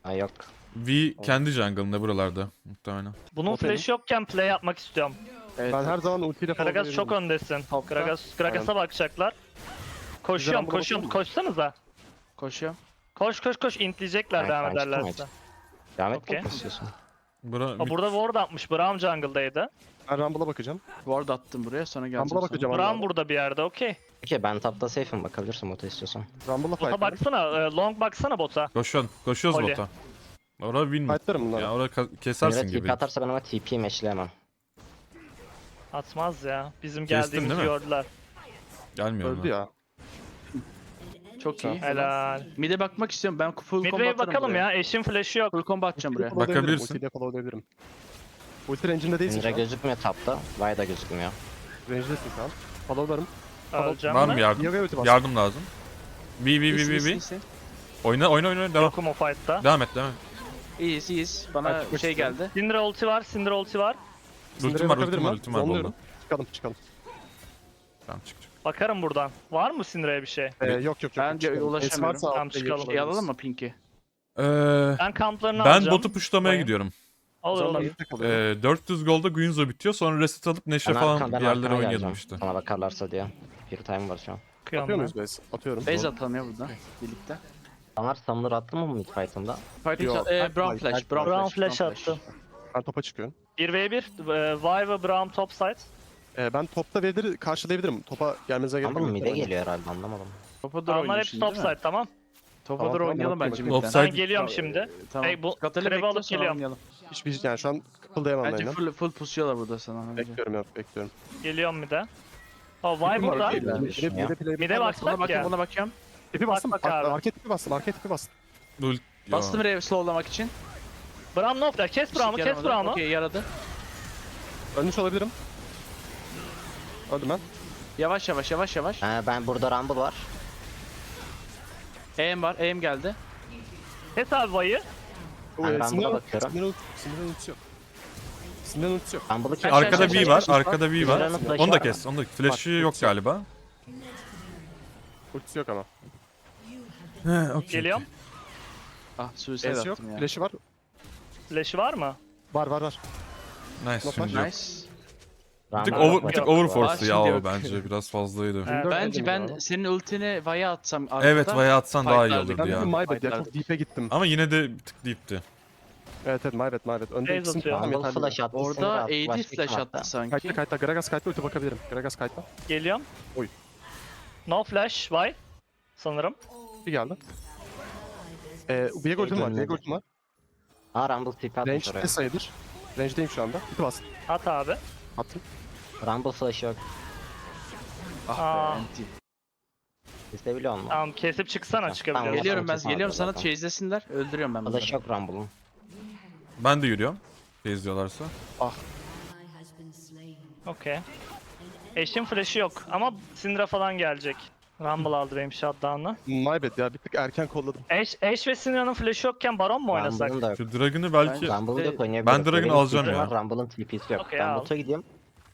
[SPEAKER 5] Ay yok.
[SPEAKER 3] V kendi jungle'ında buralarda muhtemelen.
[SPEAKER 1] Bunun
[SPEAKER 4] Bot
[SPEAKER 1] flash yokken play yapmak istiyorum.
[SPEAKER 2] Evet.
[SPEAKER 4] Ben her zaman ultiyle falan
[SPEAKER 1] Gragas çok öndesin.
[SPEAKER 2] Topta.
[SPEAKER 1] Gragas, Gragas'a bakacaklar. Koşuyorum
[SPEAKER 4] Rumble
[SPEAKER 1] koşuyorum.
[SPEAKER 4] bakıyor
[SPEAKER 1] Koşsanıza.
[SPEAKER 2] Koşuyorum.
[SPEAKER 1] Koş koş koş intleyecekler devam ederlerse.
[SPEAKER 5] Devam et
[SPEAKER 1] Okey.
[SPEAKER 5] okay. istiyorsun.
[SPEAKER 3] Bura
[SPEAKER 1] Aa, burada ward atmış. Braum jungle'daydı.
[SPEAKER 4] Ben Rumble'a bakacağım.
[SPEAKER 2] Ward attım buraya sonra geleceğim.
[SPEAKER 4] Rumble'a
[SPEAKER 2] sana.
[SPEAKER 4] bakacağım
[SPEAKER 1] Braum
[SPEAKER 4] abi.
[SPEAKER 1] burada bir yerde okey.
[SPEAKER 5] Peki ben tapta safe'im bakabilirsin bota istiyorsan.
[SPEAKER 4] Rumble'la
[SPEAKER 1] Bota
[SPEAKER 4] fight.
[SPEAKER 1] baksana. e, Long baksana bota.
[SPEAKER 3] koşuyorsun. Koşuyoruz
[SPEAKER 1] Oli.
[SPEAKER 3] bota. Ora win mi?
[SPEAKER 4] Fightlarım bunları.
[SPEAKER 3] Ya ora ka- kesersin gibi.
[SPEAKER 5] TP atarsa ben ama TP'yi meşleyemem.
[SPEAKER 1] Atmaz ya. Bizim
[SPEAKER 3] Kestin
[SPEAKER 1] geldiğimizi
[SPEAKER 3] değil mi?
[SPEAKER 1] gördüler.
[SPEAKER 3] Gelmiyor
[SPEAKER 4] Öldü ya.
[SPEAKER 2] Çok iyi.
[SPEAKER 1] Helal.
[SPEAKER 2] Mid'e bakmak istiyorum. Ben full combo
[SPEAKER 1] Midway
[SPEAKER 2] atarım
[SPEAKER 1] bakalım
[SPEAKER 2] buraya.
[SPEAKER 1] ya. Eşin flash'ı yok.
[SPEAKER 2] Full atacağım buraya.
[SPEAKER 3] Bakabilirsin.
[SPEAKER 4] Ultiyle follow edebilirim. Ulti range'inde değilsin
[SPEAKER 5] Syndra
[SPEAKER 4] şu an.
[SPEAKER 5] gözükmüyor tapta. Vay da gözükmüyor.
[SPEAKER 4] Range'desin şu an. Follow'larım.
[SPEAKER 1] Öleceğim
[SPEAKER 3] Var mı yardım?
[SPEAKER 4] Ulti.
[SPEAKER 3] Yardım lazım. Bir
[SPEAKER 2] İyisin,
[SPEAKER 3] bir
[SPEAKER 2] iyisin,
[SPEAKER 3] bir.
[SPEAKER 2] iyisin.
[SPEAKER 3] Oyna oyna oyna devam.
[SPEAKER 1] Yokum o fight'ta.
[SPEAKER 3] Devam et devam et.
[SPEAKER 2] İyiyiz iyiyiz. Bana
[SPEAKER 4] çıkmak
[SPEAKER 2] şey
[SPEAKER 4] istiyorum.
[SPEAKER 2] geldi.
[SPEAKER 1] Syndra ulti var, Syndra ulti var.
[SPEAKER 3] Ultim var ultim var ultim var
[SPEAKER 4] Zonluyorum. Çıkalım çıkalım.
[SPEAKER 3] Tamam çık çık.
[SPEAKER 1] Bakarım buradan. Var mı Syndra'ya bir şey?
[SPEAKER 4] Ee, yok yok yok.
[SPEAKER 2] Bence
[SPEAKER 4] çıkalım.
[SPEAKER 2] ulaşamıyorum.
[SPEAKER 1] Tamam,
[SPEAKER 4] altta
[SPEAKER 1] çıkalım.
[SPEAKER 2] Şey alalım mı Pink'i?
[SPEAKER 3] Ee,
[SPEAKER 1] Ben kamplarını
[SPEAKER 3] ben
[SPEAKER 1] alacağım.
[SPEAKER 3] botu puşlamaya
[SPEAKER 1] Bayım.
[SPEAKER 3] gidiyorum.
[SPEAKER 1] Olur
[SPEAKER 4] Sonra
[SPEAKER 1] olur.
[SPEAKER 4] birlikte kalıyorum.
[SPEAKER 3] Ee, 400 golda Guinzo bitiyor sonra reset alıp Neşe
[SPEAKER 5] Ben
[SPEAKER 3] falan
[SPEAKER 5] arkamdan
[SPEAKER 3] bir yerlere
[SPEAKER 5] arkana
[SPEAKER 3] oynayalım
[SPEAKER 5] geleceğim.
[SPEAKER 3] işte.
[SPEAKER 5] Bana bakarlarsa diye. Bir time var şu an.
[SPEAKER 1] Bakıyorum
[SPEAKER 4] Atıyor
[SPEAKER 1] ben.
[SPEAKER 4] muyuz base? Atıyorum.
[SPEAKER 2] Base atalım ya buradan. Birlikte.
[SPEAKER 5] Onlar Summoner attı mı mid fight'ında?
[SPEAKER 2] Fighting
[SPEAKER 4] Yok,
[SPEAKER 2] shot- e,
[SPEAKER 4] ben-
[SPEAKER 2] Brown
[SPEAKER 4] ben-
[SPEAKER 2] Flash,
[SPEAKER 4] ben-
[SPEAKER 2] Brown
[SPEAKER 1] Brown
[SPEAKER 2] Flash.
[SPEAKER 1] attı.
[SPEAKER 4] Ben topa çıkıyorum.
[SPEAKER 1] 1v1, e, Vive Brown top side.
[SPEAKER 4] Ee, ben topta wave'leri karşılayabilirim. Topa gelmenize gerek
[SPEAKER 5] Ama
[SPEAKER 4] yok.
[SPEAKER 5] mid'e geliyor herhalde anlamadım.
[SPEAKER 2] Topa doğru
[SPEAKER 1] Onlar
[SPEAKER 2] şimdi
[SPEAKER 1] top side tamam.
[SPEAKER 2] Topa
[SPEAKER 4] Tamam,
[SPEAKER 2] doğru
[SPEAKER 4] tamam,
[SPEAKER 2] oynayalım
[SPEAKER 4] bakayım,
[SPEAKER 2] bence
[SPEAKER 4] bakayım.
[SPEAKER 2] midden.
[SPEAKER 3] Offside-
[SPEAKER 1] Ben geliyorum şimdi.
[SPEAKER 2] Tamam.
[SPEAKER 1] Hey, bu trap'i
[SPEAKER 2] bekle,
[SPEAKER 1] alıp
[SPEAKER 2] sonra
[SPEAKER 1] geliyorum.
[SPEAKER 2] oynayalım.
[SPEAKER 4] Hiçbir yani şu an kıpıldayamam
[SPEAKER 2] Bence
[SPEAKER 4] lane'e.
[SPEAKER 2] full, full pusuyorlar burada sana. Bence.
[SPEAKER 4] Bekliyorum yok bekliyorum.
[SPEAKER 1] Geliyorum bir de. O Vive burada.
[SPEAKER 5] okey. Ben
[SPEAKER 4] Bir de- bir de play-
[SPEAKER 1] Bir de
[SPEAKER 2] Ona
[SPEAKER 1] baksak
[SPEAKER 2] bakıyorum,
[SPEAKER 1] ya.
[SPEAKER 2] ona bakıyorum.
[SPEAKER 4] Tipi bastım.
[SPEAKER 1] bak abi.
[SPEAKER 4] Market tipi bastım. Market tipi bastım.
[SPEAKER 3] Ult- Yo.
[SPEAKER 2] Bastım rev slowlamak için.
[SPEAKER 1] Brown no flash. Kes kes
[SPEAKER 2] Yaramadı.
[SPEAKER 1] Brown'u.
[SPEAKER 2] Okey yaradı.
[SPEAKER 4] Ölmüş olabilirim. Öldüm ben.
[SPEAKER 2] Yavaş yavaş yavaş yavaş.
[SPEAKER 5] Ee, ben burada Rumble var.
[SPEAKER 2] Aim var, aim geldi.
[SPEAKER 1] Kes abi.
[SPEAKER 5] Ben Rumble'a bakıyorum.
[SPEAKER 4] Sinir'in ulti- Sinir'in ultisi yok. Sinir'in ultisi yok.
[SPEAKER 5] Rumble'ı kes.
[SPEAKER 3] Arkada
[SPEAKER 2] aşağı,
[SPEAKER 3] B var, arkada B var.
[SPEAKER 5] Sinir'in flash'ı
[SPEAKER 3] Onu da
[SPEAKER 5] var.
[SPEAKER 3] kes, onu da Flash'ı yok galiba.
[SPEAKER 4] Ultisi yok ama.
[SPEAKER 3] He, okey.
[SPEAKER 1] Geliyorum.
[SPEAKER 2] Ah suicide
[SPEAKER 4] yok.
[SPEAKER 2] attım ya.
[SPEAKER 4] Flash'i var.
[SPEAKER 1] Flash'ı var mı?
[SPEAKER 4] Var var var.
[SPEAKER 3] Nice şimdi yok.
[SPEAKER 2] Nice.
[SPEAKER 3] Bir tık over, bir tık overforce'du ya o bence. Biraz fazlaydı.
[SPEAKER 1] Evet.
[SPEAKER 2] Bence ben senin ultini Vaya atsam arkada.
[SPEAKER 3] Evet Vaya atsan daha iyi olurdu
[SPEAKER 4] Ben dedim
[SPEAKER 3] ya.
[SPEAKER 4] my bad ya. Çok deep'e gittim.
[SPEAKER 3] Ama yine de bir tık deep'ti.
[SPEAKER 4] Evet evet my bad my bad. Önde ikisini
[SPEAKER 1] atıyor.
[SPEAKER 4] tutamam
[SPEAKER 5] Rumble
[SPEAKER 4] yeterli.
[SPEAKER 5] flash attı.
[SPEAKER 2] Orada
[SPEAKER 5] attı,
[SPEAKER 2] AD flash attı sanki.
[SPEAKER 4] Kayıtla kayıtla. Gragas kayıtla ulti bakabilirim. Gragas kayıtla.
[SPEAKER 1] Geliyorum.
[SPEAKER 4] Oy.
[SPEAKER 1] No flash, Vive. Sanırım.
[SPEAKER 4] Bir geldi. Ee, Viego ultim var. Viego ultim var.
[SPEAKER 5] Aa Rumble TP atmış
[SPEAKER 4] Range
[SPEAKER 5] oraya.
[SPEAKER 4] ne sayılır? Range'deyim şu anda. Ulti bastım.
[SPEAKER 1] At abi.
[SPEAKER 4] Attım.
[SPEAKER 5] Rumble flash yok.
[SPEAKER 2] Ah
[SPEAKER 1] Aa.
[SPEAKER 2] be anti.
[SPEAKER 5] Bizde biliyor musun?
[SPEAKER 1] Tamam kesip çıksana
[SPEAKER 5] Tamam.
[SPEAKER 1] çıkabiliyoruz.
[SPEAKER 2] Geliyorum ben, geliyorum sana
[SPEAKER 5] zaten.
[SPEAKER 2] chase'lesinler. Öldürüyorum ben bunları.
[SPEAKER 5] Flash yok Rumble'ın.
[SPEAKER 3] Ben de yürüyorum. İzliyorlarsa.
[SPEAKER 1] Okey. Eşin flash'ı yok ama Syndra falan gelecek. Rumble aldı benim shutdown'ı.
[SPEAKER 4] My bad ya. Bir tık erken kolladım.
[SPEAKER 1] Ash, Ash ve Syndra'nın flash'ı yokken Baron mu oynasak?
[SPEAKER 5] Rumble'ın da yok.
[SPEAKER 3] Şu Dragon'ı belki...
[SPEAKER 5] Rumble'ın
[SPEAKER 2] de-
[SPEAKER 5] yok oynayabiliriz.
[SPEAKER 3] Ben Dragon'ı
[SPEAKER 5] Benim
[SPEAKER 3] alacağım
[SPEAKER 5] TP'm
[SPEAKER 3] ya.
[SPEAKER 5] var, Rumble'ın TP'si yok.
[SPEAKER 1] Okey,
[SPEAKER 5] ben
[SPEAKER 1] al.
[SPEAKER 5] bota gideyim.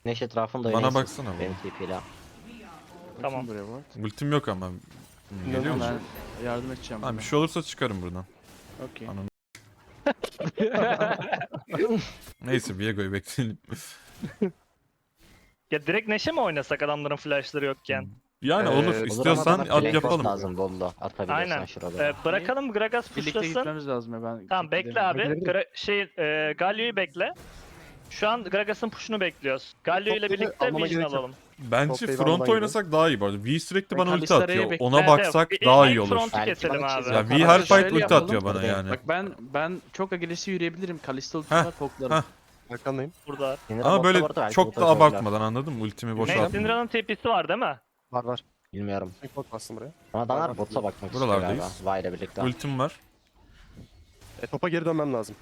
[SPEAKER 5] Neş etrafında
[SPEAKER 3] Bana
[SPEAKER 5] oynayın.
[SPEAKER 3] baksana bu.
[SPEAKER 5] Benim TP'yle.
[SPEAKER 1] Tamam.
[SPEAKER 2] Buraya ward.
[SPEAKER 3] Ultim yok ama. Hmm, Geliyor?
[SPEAKER 2] Ben yardım edeceğim.
[SPEAKER 3] Ha, bir şey olursa çıkarım buradan.
[SPEAKER 2] Okey.
[SPEAKER 3] Anam. Neyse Viego'yu bekleyelim.
[SPEAKER 1] Ya direkt Neşe mi oynasak adamların flash'ları yokken?
[SPEAKER 3] Yani
[SPEAKER 4] Ee,
[SPEAKER 3] olur
[SPEAKER 4] ama
[SPEAKER 3] istiyorsan at yapalım.
[SPEAKER 5] lazım Bollo. Atabiliyorsan
[SPEAKER 1] Aynen.
[SPEAKER 5] şurada.
[SPEAKER 1] Ee, bırakalım Gragas
[SPEAKER 2] Birlikte
[SPEAKER 1] pushlasın.
[SPEAKER 2] gitmemiz lazım ya ben.
[SPEAKER 1] Tamam bekle abi. Gra- şey e, Galio'yu bekle. Şu an Gragas'ın push'unu bekliyoruz. Galio ile birlikte
[SPEAKER 4] almama
[SPEAKER 1] Vision
[SPEAKER 4] gerek yok.
[SPEAKER 1] alalım.
[SPEAKER 3] Bence front
[SPEAKER 4] almadan
[SPEAKER 3] oynasak daha iyi bu arada. V sürekli bana ulti
[SPEAKER 2] Kalistara'ya
[SPEAKER 3] atıyor. Ona
[SPEAKER 1] Evet,
[SPEAKER 3] baksak daha
[SPEAKER 1] İlk
[SPEAKER 3] iyi olur.
[SPEAKER 1] front'u
[SPEAKER 5] Belki
[SPEAKER 1] keselim
[SPEAKER 5] bana
[SPEAKER 1] abi.
[SPEAKER 3] Ya V
[SPEAKER 5] Şöyle
[SPEAKER 3] her fight ulti
[SPEAKER 2] yapalım.
[SPEAKER 3] atıyor bana yani.
[SPEAKER 2] Bak ben ben çok agresif yürüyebilirim. Kalista ulti
[SPEAKER 3] Heh,
[SPEAKER 2] var poklarım.
[SPEAKER 3] heh.
[SPEAKER 4] Arkandayım.
[SPEAKER 1] Burada.
[SPEAKER 3] Ama
[SPEAKER 5] botta
[SPEAKER 3] böyle
[SPEAKER 5] belki
[SPEAKER 3] çok da abartmadan anladın mı? Ultimi
[SPEAKER 1] Ne?
[SPEAKER 3] boşaltma.
[SPEAKER 1] Syndra'nın TP'si var değil mi?
[SPEAKER 4] Var var.
[SPEAKER 5] Bilmiyorum.
[SPEAKER 4] Tek pot bastım buraya.
[SPEAKER 5] Ama adamlar bota bakmak istiyor galiba.
[SPEAKER 3] Buralardayız.
[SPEAKER 5] Vay ile birlikte.
[SPEAKER 3] Ultim var.
[SPEAKER 4] E, topa geri dönmem lazım.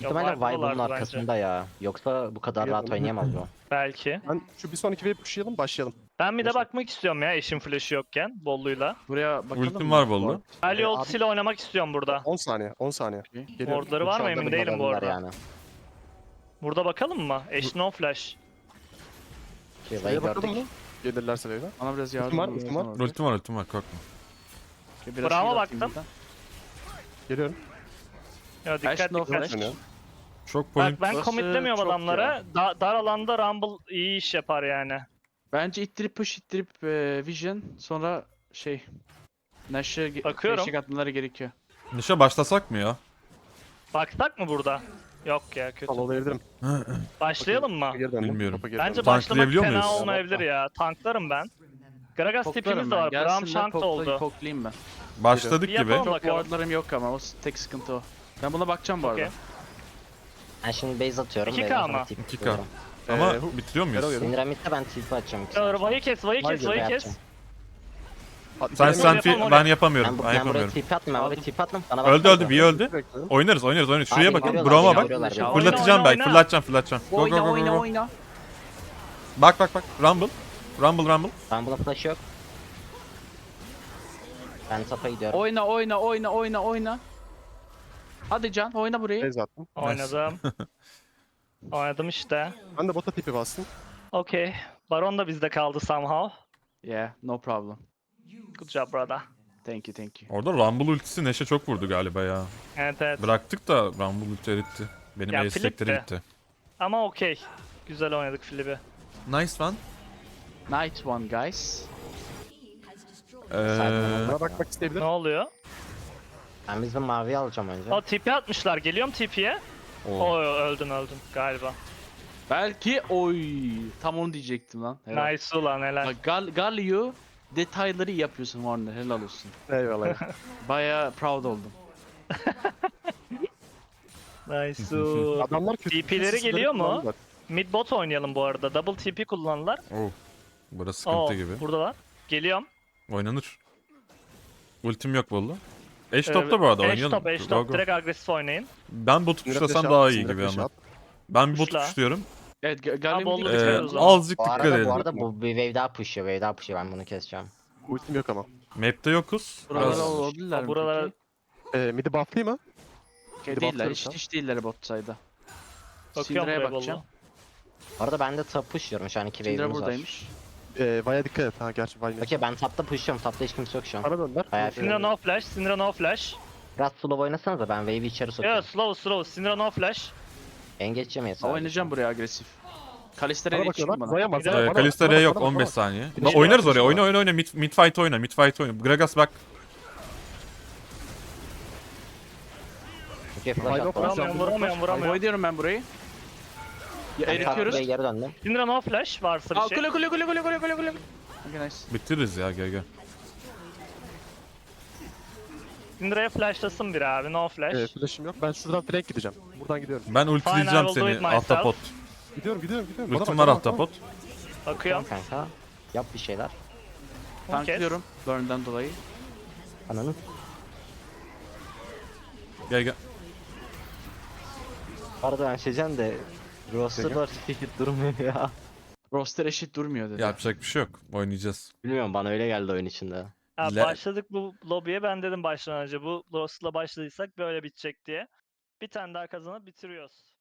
[SPEAKER 5] Muhtemelen Vay bunun
[SPEAKER 1] vardılar bence.
[SPEAKER 5] arkasında ya. Yoksa bu kadar rahat oynayamaz bu.
[SPEAKER 1] Belki.
[SPEAKER 4] Ben şu bir sonraki wave pushlayalım başlayalım.
[SPEAKER 1] Ben bir de
[SPEAKER 4] Nasıl?
[SPEAKER 1] bakmak istiyorum ya eşin flash'ı yokken Bollu'yla.
[SPEAKER 2] Buraya bakalım
[SPEAKER 3] Ultim
[SPEAKER 2] mı?
[SPEAKER 3] var Bollu.
[SPEAKER 1] Galio
[SPEAKER 4] abi-
[SPEAKER 1] ultisiyle oynamak istiyorum burada.
[SPEAKER 4] 10 saniye 10 saniye. Geliyorum.
[SPEAKER 1] Wardları var mı emin değilim bu
[SPEAKER 5] bunlar
[SPEAKER 1] arada.
[SPEAKER 5] Yani.
[SPEAKER 1] Burada bakalım mı? Eş no flash.
[SPEAKER 4] Wave'e
[SPEAKER 5] Vay'ı
[SPEAKER 4] bakalım
[SPEAKER 5] gördük.
[SPEAKER 4] mı? Gelirlerse wave'e.
[SPEAKER 2] Bana biraz yardım
[SPEAKER 4] var, ultim var.
[SPEAKER 3] Ultim var ultim var korkma.
[SPEAKER 2] Biraz
[SPEAKER 1] Bravo baktım.
[SPEAKER 2] buradan.
[SPEAKER 4] Geliyorum.
[SPEAKER 1] Ya dikkat dikkat.
[SPEAKER 3] Çok
[SPEAKER 1] Bak
[SPEAKER 3] point.
[SPEAKER 1] ben
[SPEAKER 2] Burası
[SPEAKER 1] commitlemiyorum adamlara. Da- dar alanda Rumble iyi iş yapar yani.
[SPEAKER 2] Bence ittirip push ittirip e, vision sonra şey Nash'e
[SPEAKER 1] Bakıyorum.
[SPEAKER 2] eşek atmaları gerekiyor.
[SPEAKER 3] Nişe başlasak mı ya?
[SPEAKER 1] Baksak mı burada? Yok ya kötü.
[SPEAKER 4] Sallayabilirim.
[SPEAKER 1] Başlayalım mı?
[SPEAKER 4] Geri döndüm.
[SPEAKER 3] Bilmiyorum.
[SPEAKER 4] Topa geri
[SPEAKER 1] Bence başlamak
[SPEAKER 3] Tanklayabiliyor
[SPEAKER 1] fena
[SPEAKER 3] muyuz?
[SPEAKER 1] olmayabilir ya. Tanklarım ben. Gragas tipimiz de var.
[SPEAKER 2] Gelsinler
[SPEAKER 1] Shank da oldu.
[SPEAKER 2] poklayayım ben.
[SPEAKER 3] Başladık
[SPEAKER 1] Bir
[SPEAKER 3] gibi.
[SPEAKER 1] yapalım.
[SPEAKER 2] Çok
[SPEAKER 1] bakalım.
[SPEAKER 2] wardlarım yok ama o tek sıkıntı o. Ben buna bakacağım bu arada.
[SPEAKER 1] Okey.
[SPEAKER 5] Ben şimdi base atıyorum.
[SPEAKER 1] 2K
[SPEAKER 5] base'den
[SPEAKER 1] ama.
[SPEAKER 5] TP
[SPEAKER 3] 2K.
[SPEAKER 5] atıyorum.
[SPEAKER 3] Ama
[SPEAKER 4] Ee,
[SPEAKER 3] bitiriyor muyuz?
[SPEAKER 4] Helal olsun.
[SPEAKER 5] Sinir Amit'te ben TP atacağım.
[SPEAKER 1] Vayı kes, vayı
[SPEAKER 4] Vay
[SPEAKER 1] kes,
[SPEAKER 4] be,
[SPEAKER 1] vayı kes.
[SPEAKER 5] yapacağım.
[SPEAKER 4] Ha,
[SPEAKER 3] Sen sen fi- ben
[SPEAKER 1] oraya.
[SPEAKER 3] yapamıyorum.
[SPEAKER 5] Ben, bu,
[SPEAKER 3] Ben
[SPEAKER 5] ben buraya
[SPEAKER 3] yapamıyorum.
[SPEAKER 5] TP attım. Ben buraya TP attım. Bana
[SPEAKER 3] Öldü öldü bir öldü. Oynarız oynarız oynarız. Şuraya
[SPEAKER 5] Abi,
[SPEAKER 3] bakın.
[SPEAKER 5] görüyorlar,
[SPEAKER 3] Broma
[SPEAKER 5] beni
[SPEAKER 3] bak.
[SPEAKER 5] görüyorlar beni.
[SPEAKER 1] Oyna,
[SPEAKER 3] Fırlatacağım
[SPEAKER 1] oyna,
[SPEAKER 3] belki.
[SPEAKER 1] oyna.
[SPEAKER 3] Fırlatacağım fırlatacağım. Go go
[SPEAKER 2] Oyna
[SPEAKER 3] go
[SPEAKER 2] oyna
[SPEAKER 3] go.
[SPEAKER 2] oyna.
[SPEAKER 3] Bak bak bak. Rumble. Rumble Rumble.
[SPEAKER 5] Rumble'a flash yok. Ben tapa gidiyorum.
[SPEAKER 2] Oyna oyna oyna oyna oyna. Hadi Can oyna burayı.
[SPEAKER 4] Base attım.
[SPEAKER 1] Oynadım. Oynadım işte.
[SPEAKER 4] Ben de bota tipi bastım.
[SPEAKER 1] Okay. Baron da bizde kaldı somehow.
[SPEAKER 2] Yeah, no problem.
[SPEAKER 1] Good job brother.
[SPEAKER 2] Thank you, thank you.
[SPEAKER 3] Orada Rumble ultisi Neşe çok vurdu galiba ya.
[SPEAKER 1] Evet evet.
[SPEAKER 3] Bıraktık da Rumble ulti eritti. Benim
[SPEAKER 1] Ya, Philip de.
[SPEAKER 3] gitti.
[SPEAKER 1] Ama okey. Güzel oynadık Filip'i.
[SPEAKER 3] Nice one.
[SPEAKER 2] Night one guys.
[SPEAKER 3] Ee,
[SPEAKER 4] Bana bakmak isteyebilir.
[SPEAKER 1] Ne oluyor?
[SPEAKER 5] Ben bizim maviyi alacağım önce.
[SPEAKER 1] O TP atmışlar. Geliyorum TP'ye.
[SPEAKER 3] o.
[SPEAKER 1] Oy öldün öldün galiba.
[SPEAKER 2] Belki oy tam onu diyecektim lan. Helal.
[SPEAKER 1] Nice ulan helal.
[SPEAKER 2] Bak Gal Galio detayları iyi yapıyorsun Warner helal olsun.
[SPEAKER 4] Eyvallah.
[SPEAKER 2] Baya proud oldum.
[SPEAKER 1] Nice.
[SPEAKER 4] Adamlar kötü.
[SPEAKER 1] TP'leri geliyor mu?
[SPEAKER 4] kullandılar.
[SPEAKER 1] Mid bot oynayalım bu arada. Double TP kullanırlar.
[SPEAKER 3] Oh. Burası sıkıntı
[SPEAKER 1] Oo,
[SPEAKER 3] gibi.
[SPEAKER 1] buradalar. Geliyorum.
[SPEAKER 3] Oynanır. Ultim yok valla. Eş
[SPEAKER 1] Ee,
[SPEAKER 3] topta bu arada
[SPEAKER 1] Eş
[SPEAKER 3] oynayalım.
[SPEAKER 1] top, eş
[SPEAKER 3] Go,
[SPEAKER 1] top.
[SPEAKER 3] go.
[SPEAKER 1] Direkt agresif oynayın.
[SPEAKER 3] Ben botu
[SPEAKER 4] Sinir'e
[SPEAKER 3] tuşlasam daha iyi gibi ama.
[SPEAKER 4] at.
[SPEAKER 3] Ben bir botu
[SPEAKER 1] Tuşla.
[SPEAKER 3] tuşluyorum.
[SPEAKER 2] Evet Ga- Galio
[SPEAKER 1] bollu
[SPEAKER 2] midi-
[SPEAKER 1] bitirelim
[SPEAKER 3] Ee,
[SPEAKER 1] o zaman.
[SPEAKER 3] azıcık
[SPEAKER 5] Bu
[SPEAKER 3] dikkat
[SPEAKER 5] arada,
[SPEAKER 3] edin.
[SPEAKER 5] bu arada bu bir wave daha push'uyor, wave daha push'uyor. Ben bunu keseceğim.
[SPEAKER 4] Ultim yok ama.
[SPEAKER 3] Map'te yokuz.
[SPEAKER 2] Buralara
[SPEAKER 3] Biraz-
[SPEAKER 2] olabilirler mi?
[SPEAKER 1] Buralara
[SPEAKER 2] peki?
[SPEAKER 4] Ee, midi bufflayayım mı? Bir
[SPEAKER 2] değiller. Hiç, hiç değiller bot side'da.
[SPEAKER 1] bakıyorum
[SPEAKER 2] Syndra'ya bakacağım.
[SPEAKER 5] Bu arada ben de top push'luyorum. Şu an iki
[SPEAKER 2] Syndra
[SPEAKER 5] wave'imiz var.
[SPEAKER 2] buradaymış.
[SPEAKER 4] Ee, Vay'a dikkat et. Ha gerçi Vay
[SPEAKER 5] Okey ben tapta push'luyorum. Tapta hiç kimse yok şu an.
[SPEAKER 4] Bana döndüler.
[SPEAKER 5] Bayağı
[SPEAKER 1] Syndra no flash, Syndra no flash.
[SPEAKER 5] Biraz slow oynasanız da ben wave'i içeri
[SPEAKER 1] Yo
[SPEAKER 5] sokuyorum.
[SPEAKER 1] slow slow, Syndra no flash.
[SPEAKER 5] Engage yemeyiz.
[SPEAKER 2] Aa, Oynayacağım buraya agresif. Kalister'e
[SPEAKER 4] Bana
[SPEAKER 2] yetiştim
[SPEAKER 4] bakıyorlar.
[SPEAKER 2] bana.
[SPEAKER 4] Vay'a bak. Vay'a
[SPEAKER 3] Ee,
[SPEAKER 4] Bana
[SPEAKER 3] R
[SPEAKER 4] bak,
[SPEAKER 3] yok
[SPEAKER 4] bana bak,
[SPEAKER 3] 15
[SPEAKER 4] bana bak.
[SPEAKER 3] saniye.
[SPEAKER 4] Bir
[SPEAKER 3] Ba-
[SPEAKER 4] şey
[SPEAKER 3] oynarız oraya.
[SPEAKER 4] şey
[SPEAKER 3] Oyna oyna oyna. Mid, mid fight oyna. Mid fight oyna. Gragas bak.
[SPEAKER 5] Okey flash
[SPEAKER 4] Hayır,
[SPEAKER 5] at.
[SPEAKER 4] yok,
[SPEAKER 5] bana.
[SPEAKER 1] Vuramıyorum, vuramıyorum, vuramıyorum.
[SPEAKER 2] Oynuyorum ben burayı. Ya
[SPEAKER 5] Ben
[SPEAKER 2] eritiyoruz.
[SPEAKER 5] buraya geri döndüm.
[SPEAKER 1] Syndra no flash varsa bir
[SPEAKER 2] Aa
[SPEAKER 1] şey.
[SPEAKER 2] kule kule kule kule kule kule kule. Okay nice.
[SPEAKER 3] Bitiririz ya gel gel.
[SPEAKER 1] Syndra'ya flashlasın bir abi, no flash.
[SPEAKER 4] Ee, flash'im yok. Ben şuradan flank gideceğim. Buradan gidiyorum.
[SPEAKER 3] Ben ultileyeceğim
[SPEAKER 1] will do it
[SPEAKER 3] seni
[SPEAKER 1] myself.
[SPEAKER 3] ahtapot.
[SPEAKER 4] Gidiyorum gidiyorum gidiyorum. Bana
[SPEAKER 3] Ultim
[SPEAKER 4] bak,
[SPEAKER 3] var
[SPEAKER 4] bana bak, bana bak.
[SPEAKER 3] ahtapot.
[SPEAKER 1] Bakıyorum.
[SPEAKER 5] Kanka. Yap bir şeyler.
[SPEAKER 2] Tanklıyorum burn'dan dolayı.
[SPEAKER 5] Ananın.
[SPEAKER 3] Gel gel.
[SPEAKER 5] Arada ben şeyeceğim de rosterlar hiç durmuyor ya.
[SPEAKER 2] Roster eşit durmuyor dedi.
[SPEAKER 3] Yapacak bir şey yok. Oynayacağız.
[SPEAKER 5] Bilmiyorum bana öyle geldi oyun içinde.
[SPEAKER 1] Ha,
[SPEAKER 3] Le-
[SPEAKER 1] başladık bu lobiye ben dedim baştan önce bu Lost'la başladıysak böyle bitecek diye. Bir tane daha kazanıp bitiriyoruz.